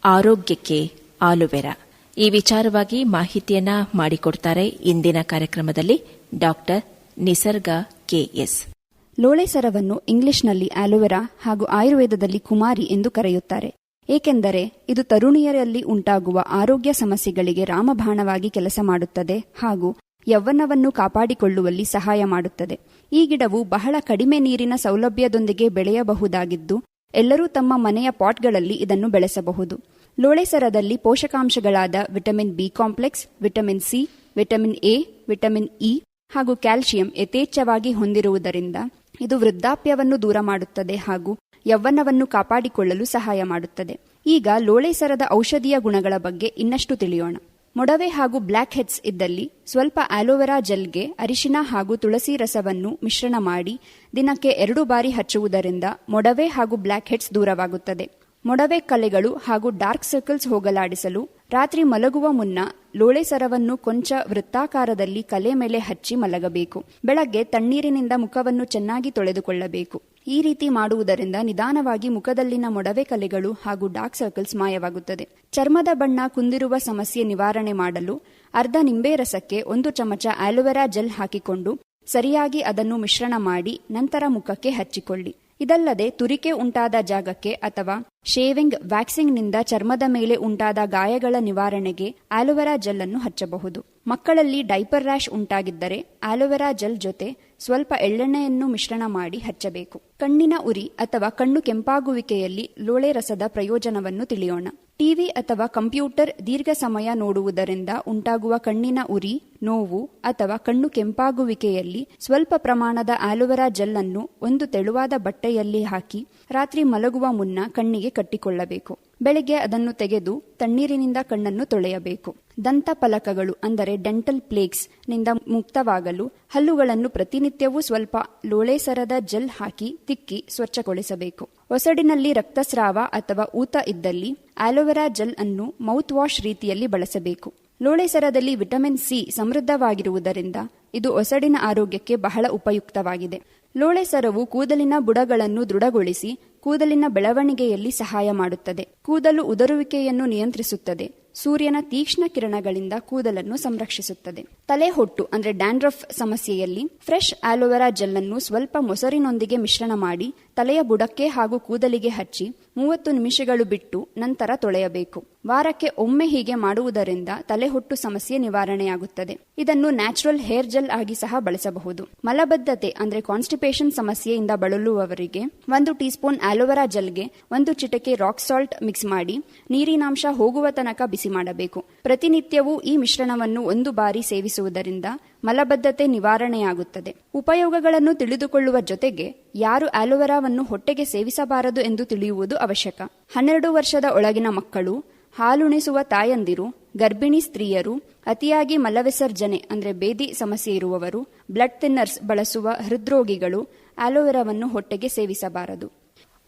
J: ಆರೋಗ್ಯಕ್ಕೆ ಆಲುವೆರಾ. ಈ ವಿಚಾರವಾಗಿ ಮಾಹಿತಿಯನ್ನ ಮಾಡಿಕೊಡ್ತಾರೆ ಇಂದಿನ ಕಾರ್ಯಕ್ರಮದಲ್ಲಿ ಡಾಕ್ಟರ್ ನಿಸರ್ಗ ಕೆಎಸ್
K: ಲೋಳೆಸರವನ್ನು ಇಂಗ್ಲಿಷ್ನಲ್ಲಿ ಆಲೋವೆರಾ ಹಾಗೂ ಆಯುರ್ವೇದದಲ್ಲಿ ಕುಮಾರಿ ಎಂದು ಕರೆಯುತ್ತಾರೆ. ಏಕೆಂದರೆ ಇದು ತರುಣಿಯರಲ್ಲಿ ಉಂಟಾಗುವ ಆರೋಗ್ಯ ಸಮಸ್ಯೆಗಳಿಗೆ ರಾಮಬಾಣವಾಗಿ ಕೆಲಸ ಮಾಡುತ್ತದೆ ಹಾಗೂ ಯೌವನವನ್ನು ಕಾಪಾಡಿಕೊಳ್ಳುವಲ್ಲಿ ಸಹಾಯ ಮಾಡುತ್ತದೆ. ಈ ಗಿಡವು ಬಹಳ ಕಡಿಮೆ ನೀರಿನ ಸೌಲಭ್ಯದೊಂದಿಗೆ ಬೆಳೆಯಬಹುದಾಗಿದ್ದು, ಎಲ್ಲರೂ ತಮ್ಮ ಮನೆಯ ಪಾಟ್ಗಳಲ್ಲಿ ಇದನ್ನು ಬೆಳೆಸಬಹುದು. ಲೋಳೆಸರದಲ್ಲಿ ಪೋಷಕಾಂಶಗಳಾದ vitamin B complex, vitamin C, vitamin A, vitamin E ಹಾಗೂ ಕ್ಯಾಲ್ಸಿಯಂ ಯಥೇಚ್ಛವಾಗಿ ಹೊಂದಿರುವುದರಿಂದ ಇದು ವೃದ್ಧಾಪ್ಯವನ್ನು ದೂರ ಮಾಡುತ್ತದೆ ಹಾಗೂ ಯೌವನವನ್ನು ಕಾಪಾಡಿಕೊಳ್ಳಲು ಸಹಾಯ ಮಾಡುತ್ತದೆ. ಈಗ ಲೋಳೆಸರದ ಔಷಧೀಯ ಗುಣಗಳ ಬಗ್ಗೆ ಇನ್ನಷ್ಟು ತಿಳಿಯೋಣ. ಮೊಡವೆ ಹಾಗೂ ಬ್ಲ್ಯಾಕ್ ಹೆಡ್ಸ್ ಇದ್ದಲ್ಲಿ ಸ್ವಲ್ಪ ಆಲೋವೆರಾ ಜೆಲ್ಗೆ ಅರಿಶಿನ ಹಾಗೂ ತುಳಸಿ ರಸವನ್ನು ಮಿಶ್ರಣ ಮಾಡಿ ದಿನಕ್ಕೆ ಎರಡು ಬಾರಿ ಹಚ್ಚುವುದರಿಂದ ಮೊಡವೆ ಹಾಗೂ ಬ್ಲ್ಯಾಕ್ ಹೆಡ್ಸ್ ದೂರವಾಗುತ್ತದೆ. ಮೊಡವೆ ಕಲೆಗಳು ಹಾಗೂ ಡಾರ್ಕ್ ಸರ್ಕಲ್ಸ್ ಹೋಗಲಾಡಿಸಲು ರಾತ್ರಿ ಮಲಗುವ ಮುನ್ನ ಲೋಳೆ ಸರವನ್ನು ಕೊಂಚ ವೃತ್ತಾಕಾರದಲ್ಲಿ ಕಲೆ ಮೇಲೆ ಹಚ್ಚಿ ಮಲಗಬೇಕು. ಬೆಳಗ್ಗೆ ತಣ್ಣೀರಿನಿಂದ ಮುಖವನ್ನು ಚೆನ್ನಾಗಿ ತೊಳೆದುಕೊಳ್ಳಬೇಕು. ಈ ರೀತಿ ಮಾಡುವುದರಿಂದ ನಿಧಾನವಾಗಿ ಮುಖದಲ್ಲಿನ ಮೊಡವೆ ಕಲೆಗಳು ಹಾಗೂ ಡಾರ್ಕ್ ಸರ್ಕಲ್ಸ್ ಮಾಯವಾಗುತ್ತದೆ. ಚರ್ಮದ ಬಣ್ಣ ಕುಂದಿರುವ ಸಮಸ್ಯೆ ನಿವಾರಣೆ ಮಾಡಲು ಅರ್ಧ ನಿಂಬೆ ರಸಕ್ಕೆ ಒಂದು ಚಮಚ ಆಲೋವೆರಾ ಜೆಲ್ ಹಾಕಿಕೊಂಡು ಸರಿಯಾಗಿ ಅದನ್ನು ಮಿಶ್ರಣ ಮಾಡಿ ನಂತರ ಮುಖಕ್ಕೆ ಹಚ್ಚಿಕೊಳ್ಳಿ. ಇದಲ್ಲದೆ ತುರಿಕೆ ಉಂಟಾದ ಜಾಗಕ್ಕೆ ಅಥವಾ ಶೇವಿಂಗ್ ವ್ಯಾಕ್ಸಿಂಗ್ನಿಂದ ಚರ್ಮದ ಮೇಲೆ ಉಂಟಾದ ಗಾಯಗಳ ನಿವಾರಣೆಗೆ ಆಲೋವೆರಾ ಜೆಲ್ ಅನ್ನು ಹಚ್ಚಬಹುದು. ಮಕ್ಕಳಲ್ಲಿ ಡೈಪರ್ ರ್ಯಾಶ್ ಉಂಟಾಗಿದ್ದರೆ ಆಲೋವೆರಾ ಜೆಲ್ ಜೊತೆ ಸ್ವಲ್ಪ ಎಳ್ಳೆಣ್ಣೆಯನ್ನು ಮಿಶ್ರಣ ಮಾಡಿ ಹಚ್ಚಬೇಕು. ಕಣ್ಣಿನ ಉರಿ ಅಥವಾ ಕಣ್ಣು ಕೆಂಪಾಗುವಿಕೆಯಲ್ಲಿ ಲೋಳೆ ರಸದ ಪ್ರಯೋಜನವನ್ನು ತಿಳಿಯೋಣ. ಟಿವಿ ಅಥವಾ ಕಂಪ್ಯೂಟರ್ ದೀರ್ಘ ಸಮಯ ನೋಡುವುದರಿಂದ ಉಂಟಾಗುವ ಕಣ್ಣಿನ ಉರಿ, ನೋವು ಅಥವಾ ಕಣ್ಣು ಕೆಂಪಾಗುವಿಕೆಯಲ್ಲಿ ಸ್ವಲ್ಪ ಪ್ರಮಾಣದ ಆಲೋವೆರಾ ಜೆಲ್ ಅನ್ನು ಒಂದು ತೆಳುವಾದ ಬಟ್ಟೆಯಲ್ಲಿ ಹಾಕಿ ರಾತ್ರಿ ಮಲಗುವ ಮುನ್ನ ಕಣ್ಣಿಗೆ ಕಟ್ಟಿಕೊಳ್ಳಬೇಕು. ಬೆಳಗ್ಗೆ ಅದನ್ನು ತೆಗೆದು ತಣ್ಣೀರಿನಿಂದ ಕಣ್ಣನ್ನು ತೊಳೆಯಬೇಕು. ದಂತ ಫಲಕಗಳು ಅಂದರೆ ಡೆಂಟಲ್ ಪ್ಲೇಕ್ಸ್ನಿಂದ ಮುಕ್ತವಾಗಲು ಹಲ್ಲುಗಳನ್ನು ಪ್ರತಿನಿತ್ಯವೂ ಸ್ವಲ್ಪ ಲೋಳೆಸರದ ಜೆಲ್ ಹಾಕಿ ತಿಕ್ಕಿ ಸ್ವಚ್ಛಗೊಳಿಸಬೇಕು. ಒಸಡಿನಲ್ಲಿ ರಕ್ತಸ್ರಾವ ಅಥವಾ ಊತ ಇದ್ದಲ್ಲಿ ಆಲೋವೆರಾ ಜೆಲ್ ಅನ್ನು ಮೌತ್ ವಾಶ್ ರೀತಿಯಲ್ಲಿ ಬಳಸಬೇಕು. ಲೋಳೆಸರದಲ್ಲಿ ವಿಟಮಿನ್ ಸಿ ಸಮೃದ್ಧವಾಗಿರುವುದರಿಂದ ಇದು ಒಸಡಿನ ಆರೋಗ್ಯಕ್ಕೆ ಬಹಳ ಉಪಯುಕ್ತವಾಗಿದೆ. ಲೋಳೆಸರವು ಕೂದಲಿನ ಬುಡಗಳನ್ನು ದೃಢಗೊಳಿಸಿ ಕೂದಲಿನ ಬೆಳವಣಿಗೆಯಲ್ಲಿ ಸಹಾಯ ಮಾಡುತ್ತದೆ. ಕೂದಲು ಉದರುವಿಕೆಯನ್ನು ನಿಯಂತ್ರಿಸುತ್ತದೆ. ಸೂರ್ಯನ ತೀಕ್ಷ್ಣ ಕಿರಣಗಳಿಂದ ಕೂದಲನ್ನು ಸಂರಕ್ಷಿಸುತ್ತದೆ. ತಲೆ ಹೊಟ್ಟು ಅಂದ್ರೆ ಡ್ಯಾಂಡ್ರಫ್ ಸಮಸ್ಯೆಯಲ್ಲಿ ಫ್ರೆಶ್ ಆಲೋವೆರಾ ಜೆಲ್ ಅನ್ನು ಸ್ವಲ್ಪ ಮೊಸರಿನೊಂದಿಗೆ ಮಿಶ್ರಣ ಮಾಡಿ ತಲೆಯ ಬುಡಕ್ಕೆ ಹಾಗೂ ಕೂದಲಿಗೆ ಹಚ್ಚಿ ಮೂವತ್ತು ನಿಮಿಷಗಳು ಬಿಟ್ಟು ನಂತರ ತೊಳೆಯಬೇಕು. ವಾರಕ್ಕೆ ಒಮ್ಮೆ ಹೀಗೆ ಮಾಡುವುದರಿಂದ ತಲೆಹೊಟ್ಟು ಸಮಸ್ಯೆ ನಿವಾರಣೆಯಾಗುತ್ತದೆ. ಇದನ್ನು ನ್ಯಾಚುರಲ್ ಹೇರ್ ಜೆಲ್ ಆಗಿ ಸಹ ಬಳಸಬಹುದು. ಮಲಬದ್ಧತೆ ಅಂದ್ರೆ ಕಾನ್ಸ್ಟಿಪೇಷನ್ ಸಮಸ್ಯೆಯಿಂದ ಬಳಲುವವರಿಗೆ ಒಂದು ಟೀಸ್ಪೂನ್ ಆಲೋವೆರಾ ಜೆಲ್ಗೆ ಒಂದು ಚಿಟಕೆ ರಾಕ್ ಸಾಲ್ಟ್ ಮಿಕ್ಸ್ ಮಾಡಿ ನೀರಿನಾಂಶ ಹೋಗುವ ತನಕ ಬಿಸಿ ಮಾಡಬೇಕು. ಪ್ರತಿನಿತ್ಯವೂ ಈ ಮಿಶ್ರಣವನ್ನು ಒಂದು ಬಾರಿ ಸೇವಿಸುವುದರಿಂದ ಮಲಬದ್ಧತೆ ನಿವಾರಣೆಯಾಗುತ್ತದೆ. ಉಪಯೋಗಗಳನ್ನು ತಿಳಿದುಕೊಳ್ಳುವ ಜೊತೆಗೆ ಯಾರು ಆಲೋವೆರಾವನ್ನು ಹೊಟ್ಟೆಗೆ ಸೇವಿಸಬಾರದು ಎಂದು ತಿಳಿಯುವುದು ಅವಶ್ಯಕ. ಹನ್ನೆರಡು ವರ್ಷದ ಒಳಗಿನ ಮಕ್ಕಳು, ಹಾಲುಣಿಸುವ ತಾಯಂದಿರು, ಗರ್ಭಿಣಿ ಸ್ತ್ರೀಯರು, ಅತಿಯಾಗಿ ಮಲವಿಸರ್ಜನೆ ಅಂದರೆ ಬೇದಿ ಸಮಸ್ಯೆ ಇರುವವರು, ಬ್ಲಡ್ ಥಿನ್ನರ್ಸ್ ಬಳಸುವ ಹೃದ್ರೋಗಿಗಳು ಆಲೋವೆರಾವನ್ನು ಹೊಟ್ಟೆಗೆ ಸೇವಿಸಬಾರದು.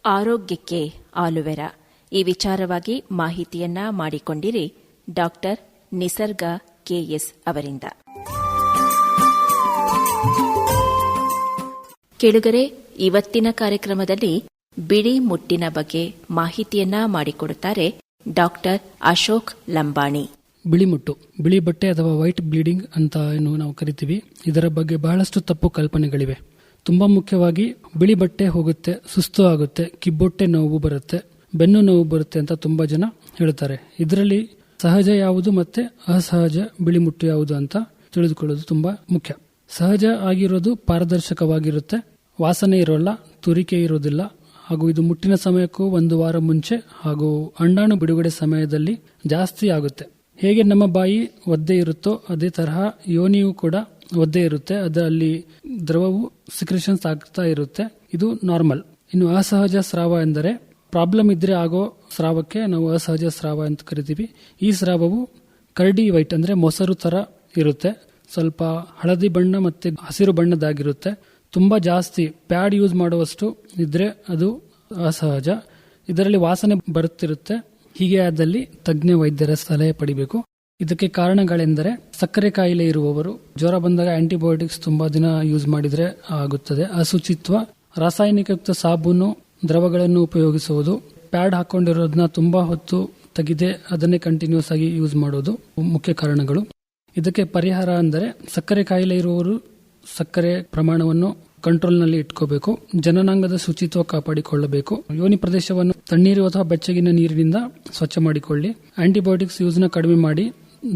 J: ಆರೋಗ್ಯಕ್ಕೆ ಆಲೋವೆರಾ. ಈ ವಿಚಾರವಾಗಿ ಮಾಹಿತಿಯನ್ನ ಮಾಡಿಕೊಂಡಿರಿ ಡಾಕ್ಟರ್ ನಿಸರ್ಗ ಕೆಎಸ್ ಅವರಿಂದ. ಕೆಳುಗರೆ, ಇವತ್ತಿನ ಕಾರ್ಯಕ್ರಮದಲ್ಲಿ ಬಿಳಿ ಮುಟ್ಟಿನ ಬಗ್ಗೆ ಮಾಹಿತಿಯನ್ನ ಮಾಡಿಕೊಡುತ್ತಾರೆ ಡಾಕ್ಟರ್ ಅಶೋಕ್ ಲಂಬಾಣಿ.
L: ಬಿಳಿಮುಟ್ಟು ಬಿಳಿ ಬಟ್ಟೆ ಅಥವಾ ವೈಟ್ ಬ್ಲೀಡಿಂಗ್ ಅಂತ ಏನು ನಾವು ಕರಿತೀವಿ, ಇದರ ಬಗ್ಗೆ ಬಹಳಷ್ಟು ತಪ್ಪು ಕಲ್ಪನೆಗಳಿವೆ. ತುಂಬಾ ಮುಖ್ಯವಾಗಿ ಬಿಳಿ ಬಟ್ಟೆ ಹೋಗುತ್ತೆ, ಸುಸ್ತು ಆಗುತ್ತೆ, ಕಿಬ್ಬೊಟ್ಟೆ ನೋವು ಬರುತ್ತೆ, ಬೆನ್ನು ನೋವು ಬರುತ್ತೆ ಅಂತ ತುಂಬಾ ಜನ ಹೇಳ್ತಾರೆ. ಇದರಲ್ಲಿ ಸಹಜ ಯಾವುದು ಮತ್ತೆ ಅಸಹಜ ಬಿಳಿ ಮುಟ್ಟು ಯಾವುದು ಅಂತ ತಿಳಿದುಕೊಳ್ಳೋದು ತುಂಬಾ ಮುಖ್ಯ. ಸಹಜ ಆಗಿರೋದು ಪಾರದರ್ಶಕವಾಗಿರುತ್ತೆ. ವಾಸನೆ ಇರೋಲ್ಲ, ತುರಿಕೆ ಇರೋದಿಲ್ಲ. ಹಾಗೂ ಇದು ಮುಟ್ಟಿನ ಸಮಯಕ್ಕೂ ಒಂದು ವಾರ ಮುಂಚೆ ಹಾಗೂ ಅಂಡಾಣು ಬಿಡುಗಡೆ ಸಮಯದಲ್ಲಿ ಜಾಸ್ತಿ ಆಗುತ್ತೆ. ಹೇಗೆ ನಮ್ಮ ಬಾಯಿ ಒದ್ದೆ ಇರುತ್ತೋ ಅದೇ ತರಹ ಯೋನಿಯು ಕೂಡ ಒದ್ದೆ ಇರುತ್ತೆ. ಅದರಲ್ಲಿ ದ್ರವವು ಸಿಕ್ರೇಷನ್ಸ್ ಆಗ್ತಾ ಇರುತ್ತೆ. ಇದು ನಾರ್ಮಲ್ ಇನ್ನು ಅಸಹಜ ಸ್ರಾವ ಎಂದರೆ ಪ್ರಾಬ್ಲಮ್ ಇದ್ರೆ ಆಗೋ ಸ್ರಾವಕ್ಕೆ ನಾವು ಅಸಹಜ ಸ್ರಾವ ಅಂತ ಕರಿತೀವಿ. ಈ ಸ್ರಾವವು ಕರ್ಡಿ ವೈಟ್ ಅಂದ್ರೆ ಮೊಸರು ತರ ಇರುತ್ತೆ. ಸ್ವಲ್ಪ ಹಳದಿ ಬಣ್ಣ ಮತ್ತು ಹಸಿರು ಬಣ್ಣದಾಗಿರುತ್ತೆ. ತುಂಬ ಜಾಸ್ತಿ ಪ್ಯಾಡ್ ಯೂಸ್ ಮಾಡುವಷ್ಟು ಇದ್ರೆ ಅದು ಅಸಹಜ. ಇದರಲ್ಲಿ ವಾಸನೆ ಬರುತ್ತಿರುತ್ತೆ. ಹೀಗೆ ಆದಲ್ಲಿ ತಜ್ಞ ವೈದ್ಯರ ಸಲಹೆ ಪಡಿಬೇಕು. ಇದಕ್ಕೆ ಕಾರಣಗಳೆಂದರೆ ಸಕ್ಕರೆ ಕಾಯಿಲೆ ಇರುವವರು ಜ್ವರ ಬಂದಾಗ ಆಂಟಿಬಯೋಟಿಕ್ಸ್ ತುಂಬಾ ದಿನ ಯೂಸ್ ಮಾಡಿದ್ರೆ ಆಗುತ್ತದೆ. ಅಶುಚಿತ್ವ ರಾಸಾಯನಿಕಯುಕ್ತ ಸಾಬೂನು, ದ್ರವಗಳನ್ನು ಉಪಯೋಗಿಸುವುದು, ಪ್ಯಾಡ್ ಹಾಕೊಂಡಿರೋದನ್ನ ತುಂಬಾ ಹೊತ್ತು ತೆಗೆದೇ ಅದನ್ನೇ ಕಂಟಿನ್ಯೂಸ್ ಆಗಿ ಯೂಸ್ ಮಾಡೋದು ಮುಖ್ಯ ಕಾರಣಗಳು. ಇದಕ್ಕೆ ಪರಿಹಾರ ಅಂದರೆ ಸಕ್ಕರೆ ಕಾಯಿಲೆ ಇರುವವರು ಸಕ್ಕರೆ ಪ್ರಮಾಣವನ್ನು ಕಂಟ್ರೋಲ್ನಲ್ಲಿ ಇಟ್ಕೋಬೇಕು, ಜನನಾಂಗದ ಶುಚಿತ್ವ ಕಾಪಾಡಿಕೊಳ್ಳಬೇಕು. ಯೋನಿ ಪ್ರದೇಶವನ್ನು ತಣ್ಣೀರು ಅಥವಾ ಬೆಚ್ಚಗಿನ ನೀರಿನಿಂದ ಸ್ವಚ್ಛ ಮಾಡಿಕೊಳ್ಳಿ. ಆಂಟಿಬಯೋಟಿಕ್ಸ್ ಯೂಸ್ನ ಕಡಿಮೆ ಮಾಡಿ,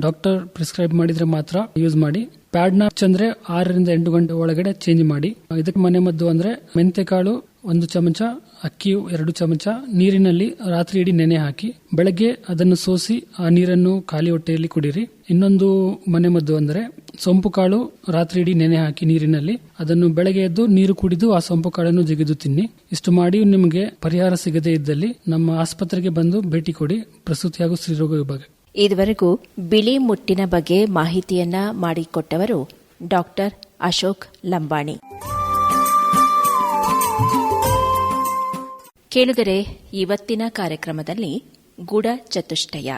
L: ಡಾಕ್ಟರ್ ಪ್ರಿಸ್ಕ್ರೈಬ್ ಮಾಡಿದ್ರೆ ಮಾತ್ರ ಯೂಸ್ ಮಾಡಿ. ಪ್ಯಾಡ್ನ ಚಂದ್ರೆ ಆರರಿಂದ ಎಂಟು ಗಂಟೆ ಒಳಗಡೆ ಚೇಂಜ್ ಮಾಡಿ. ಇದಕ್ಕೆ ಮನೆ ಮದ್ದು ಅಂದ್ರೆ ಮೆಂತೆಕಾಳು ಒಂದು ಚಮಚ ಅಕ್ಕಿಯು ಎರಡು ಚಮಚ, ನೀರಿನಲ್ಲಿ ರಾತ್ರಿ ಇಡೀ ನೆನೆ ಹಾಕಿ, ಬೆಳಗ್ಗೆ ಅದನ್ನು ಸೋಸಿ ಆ ನೀರನ್ನು ಖಾಲಿ ಹೊಟ್ಟೆಯಲ್ಲಿ ಕುಡಿರಿ. ಇನ್ನೊಂದು ಮನೆ ಮದ್ದು ಅಂದರೆ, ಸೊಂಪು ಕಾಳು ರಾತ್ರಿ ಇಡೀ ನೆನೆ ಹಾಕಿ ನೀರಿನಲ್ಲಿ, ಅದನ್ನು ಬೆಳಗ್ಗೆ ಎದ್ದು ನೀರು ಕುಡಿದು ಆ ಸೊಂಪು ಕಾಳನ್ನು ಜಿಗಿದು ತಿನ್ನಿ. ಇಷ್ಟು ಮಾಡಿ ನಿಮಗೆ ಪರಿಹಾರ ಸಿಗದೇ ಇದ್ದಲ್ಲಿ ನಮ್ಮ ಆಸ್ಪತ್ರೆಗೆ ಬಂದು ಭೇಟಿ ಕೊಡಿ. ಪ್ರಸೂತಿ ಹಾಗೂ ಸ್ತ್ರೀರೋಗ ವಿಭಾಗ.
J: ಇದುವರೆಗೂ ಬಿಳಿ ಮುಟ್ಟಿನ ಬಗ್ಗೆ ಮಾಹಿತಿಯನ್ನ ಮಾಡಿಕೊಟ್ಟವರು ಡಾಕ್ಟರ್ ಅಶೋಕ್ ಲಂಬಾಣಿ. ಕೇಳುಗರೆ, ಇವತ್ತಿನ ಕಾರ್ಯಕ್ರಮದಲ್ಲಿ ಗುಡ ಚತುಷ್ಟಯ,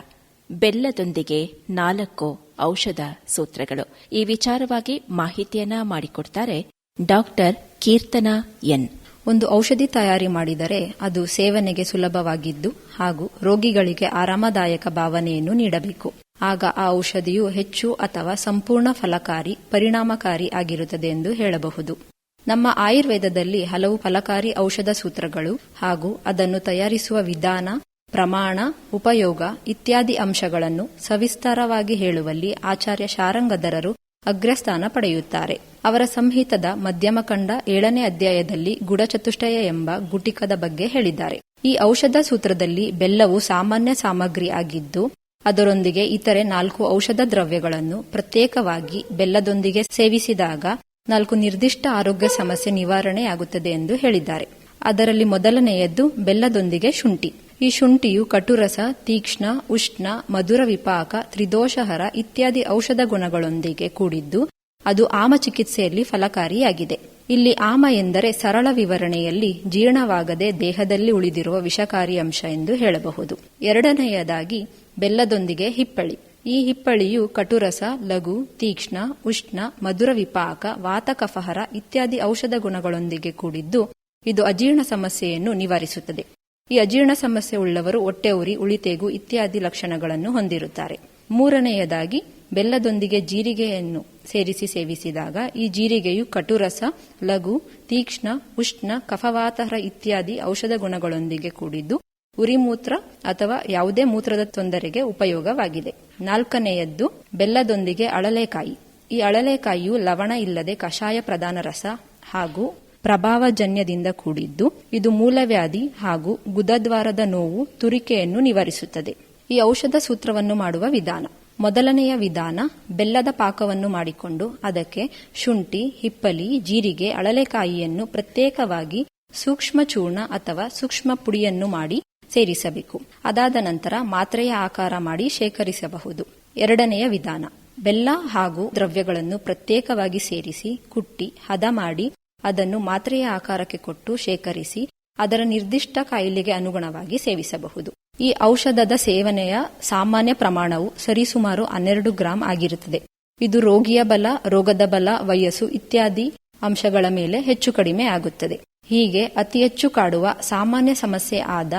J: ಬೆಲ್ಲದೊಂದಿಗೆ ನಾಲ್ಕು ಔಷಧ ಸೂತ್ರಗಳು. ಈ ವಿಚಾರವಾಗಿ ಮಾಹಿತಿಯನ್ನ ಮಾಡಿಕೊಡ್ತಾರೆ ಡಾಕ್ಟರ್ ಕೀರ್ತನಾ ಎನ್.
M: ಒಂದು ಔಷಧಿ ತಯಾರಿ ಮಾಡಿದರೆ ಅದು ಸೇವನೆಗೆ ಸುಲಭವಾಗಿದ್ದು ಹಾಗೂ ರೋಗಿಗಳಿಗೆ ಆರಾಮದಾಯಕ ಭಾವನೆಯನ್ನು ನೀಡಬೇಕು. ಆಗ ಆ ಔಷಧಿಯು ಹೆಚ್ಚು ಅಥವಾ ಸಂಪೂರ್ಣ ಫಲಕಾರಿ, ಪರಿಣಾಮಕಾರಿ ಆಗಿರುತ್ತದೆ ಎಂದು ಹೇಳಬಹುದು. ನಮ್ಮ ಆಯುರ್ವೇದದಲ್ಲಿ ಹಲವು ಫಲಕಾರಿ ಔಷಧ ಸೂತ್ರಗಳು ಹಾಗೂ ಅದನ್ನು ತಯಾರಿಸುವ ವಿಧಾನ, ಪ್ರಮಾಣ, ಉಪಯೋಗ ಇತ್ಯಾದಿ ಅಂಶಗಳನ್ನು ಸವಿಸ್ತಾರವಾಗಿ ಹೇಳುವಲ್ಲಿ ಆಚಾರ್ಯ ಶಾರಂಗಧರರು ಅಗ್ರಸ್ಥಾನ ಪಡೆಯುತ್ತಾರೆ. ಅವರ ಸಂಹಿತದ ಮಧ್ಯಮ ಕಂಡ ಏಳನೇ ಅಧ್ಯಾಯದಲ್ಲಿ ಗುಡಚತುಷ್ಟಯ ಎಂಬ ಗುಟಿಕದ ಬಗ್ಗೆ ಹೇಳಿದ್ದಾರೆ. ಈ ಔಷಧ ಸೂತ್ರದಲ್ಲಿ ಬೆಲ್ಲವು ಸಾಮಾನ್ಯ ಸಾಮಗ್ರಿ ಆಗಿದ್ದು, ಅದರೊಂದಿಗೆ ಇತರೆ ನಾಲ್ಕು ಔಷಧ ದ್ರವ್ಯಗಳನ್ನು ಪ್ರತ್ಯೇಕವಾಗಿ ಬೆಲ್ಲದೊಂದಿಗೆ ಸೇವಿಸಿದಾಗ ನಾಲ್ಕು ನಿರ್ದಿಷ್ಟ ಆರೋಗ್ಯ ಸಮಸ್ಯೆ ನಿವಾರಣೆಯಾಗುತ್ತದೆ ಎಂದು ಹೇಳಿದ್ದಾರೆ. ಅದರಲ್ಲಿ ಮೊದಲನೆಯದ್ದು ಬೆಲ್ಲದೊಂದಿಗೆ ಶುಂಠಿ. ಈ ಶುಂಠಿಯು ಕಟುರಸ, ತೀಕ್ಷ್ಣ, ಉಷ್ಣ, ಮಧುರ ವಿಪಾಕ, ತ್ರಿದೋಷಹರ ಇತ್ಯಾದಿ ಔಷಧ ಗುಣಗಳೊಂದಿಗೆ ಕೂಡಿದ್ದು ಅದು ಆಮ ಚಿಕಿತ್ಸೆಯಲ್ಲಿ ಫಲಕಾರಿಯಾಗಿದೆ. ಇಲ್ಲಿ ಆಮ ಎಂದರೆ ಸರಳ ವಿವರಣೆಯಲ್ಲಿ ಜೀರ್ಣವಾಗದೆ ದೇಹದಲ್ಲಿ ಉಳಿದಿರುವ ವಿಷಕಾರಿ ಅಂಶ ಎಂದು ಹೇಳಬಹುದು. ಎರಡನೆಯದಾಗಿ ಬೆಲ್ಲದೊಂದಿಗೆ ಹಿಪ್ಪಳಿ. ಈ ಹಿಪ್ಪಳಿಯು ಕಟುರಸ, ಲಘು, ತೀಕ್ಷ್ಣ, ಉಷ್ಣ, ಮಧುರ ವಿಪಾಕ ವಾತಕಫಹರ ಇತ್ಯಾದಿ ಔಷಧ ಗುಣಗಳೊಂದಿಗೆ ಕೂಡಿದ್ದು ಇದು ಅಜೀರ್ಣ ಸಮಸ್ಯೆಯನ್ನು ನಿವಾರಿಸುತ್ತದೆ. ಈ ಅಜೀರ್ಣ ಸಮಸ್ಯೆ ಉಳ್ಳವರು ಹೊಟ್ಟೆ ಉರಿ ಉಳಿತೆಗು ಇತ್ಯಾದಿ ಲಕ್ಷಣಗಳನ್ನು ಹೊಂದಿರುತ್ತಾರೆ. ಮೂರನೆಯದಾಗಿ, ಬೆಲ್ಲದೊಂದಿಗೆ ಜೀರಿಗೆಯನ್ನು ಸೇರಿಸಿ ಸೇವಿಸಿದಾಗ ಈ ಜೀರಿಗೆಯು ಕಟುರಸ, ಲಘು, ತೀಕ್ಷ್ಣ, ಉಷ್ಣ, ಕಫವಾತಹರ ಇತ್ಯಾದಿ ಔಷಧ ಗುಣಗಳೊಂದಿಗೆ ಕೂಡಿದ್ದು ಉರಿಮೂತ್ರ ಅಥವಾ ಯಾವುದೇ ಮೂತ್ರದ ತೊಂದರೆಗೆ ಉಪಯೋಗವಾಗಿದೆ. ನಾಲ್ಕನೆಯದ್ದು, ಬೆಲ್ಲದೊಂದಿಗೆ ಅಳಲೆಕಾಯಿ. ಈ ಅಳಲೆಕಾಯಿಯು ಲವಣ ಇಲ್ಲದೆ ಕಷಾಯ ಪ್ರಧಾನ ರಸ ಹಾಗೂ ಪ್ರಭಾವಜನ್ಯದಿಂದ ಕೂಡಿದ್ದು, ಇದು ಮೂಲವ್ಯಾಧಿ ಹಾಗೂ ಗುದದ್ವಾರದ ನೋವು ತುರಿಕೆಯನ್ನು ನಿವಾರಿಸುತ್ತದೆ. ಈ ಔಷಧ ಸೂತ್ರವನ್ನು ಮಾಡುವ ವಿಧಾನ. ಮೊದಲನೆಯ ವಿಧಾನ, ಬೆಲ್ಲದ ಪಾಕವನ್ನು ಮಾಡಿಕೊಂಡು ಅದಕ್ಕೆ ಶುಂಠಿ, ಹಿಪ್ಪಲಿ, ಜೀರಿಗೆ, ಅಳಲೆಕಾಯಿಯನ್ನು ಪ್ರತ್ಯೇಕವಾಗಿ ಸೂಕ್ಷ್ಮ ಚೂರ್ಣ ಅಥವಾ ಸೂಕ್ಷ್ಮ ಪುಡಿಯನ್ನು ಮಾಡಿ ಸೇರಿಸಬೇಕು. ಅದಾದ ನಂತರ ಮಾತ್ರೆಯ ಆಕಾರ ಮಾಡಿ ಶೇಖರಿಸಬಹುದು. ಎರಡನೆಯ ವಿಧಾನ. ಬೆಲ್ಲ ಹಾಗೂ ದ್ರವ್ಯಗಳನ್ನು ಪ್ರತ್ಯೇಕವಾಗಿ ಸೇರಿಸಿ, ಕುಟ್ಟಿ, ಹದ ಮಾಡಿ ಅದನ್ನು ಮಾತ್ರೆಯ ಆಕಾರಕ್ಕೆ ಕೊಟ್ಟು ಶೇಖರಿಸಿ ಅದರ ನಿರ್ದಿಷ್ಟ ಕಾಯಿಲೆಗೆ ಅನುಗುಣವಾಗಿ ಸೇವಿಸಬಹುದು. ಈ ಔಷಧದ ಸೇವನೆಯ ಸಾಮಾನ್ಯ ಪ್ರಮಾಣವು ಸರಿಸುಮಾರು ಹನ್ನೆರಡು ಗ್ರಾಂ ಆಗಿರುತ್ತದೆ. ಇದು ರೋಗಿಯ ಬಲ, ರೋಗದ ಬಲ, ವಯಸ್ಸು ಇತ್ಯಾದಿ ಅಂಶಗಳ ಮೇಲೆ ಹೆಚ್ಚು ಕಡಿಮೆ ಆಗುತ್ತದೆ. ಹೀಗೆ ಅತಿ ಹೆಚ್ಚು ಕಾಡುವ ಸಾಮಾನ್ಯ ಸಮಸ್ಯೆ ಆದ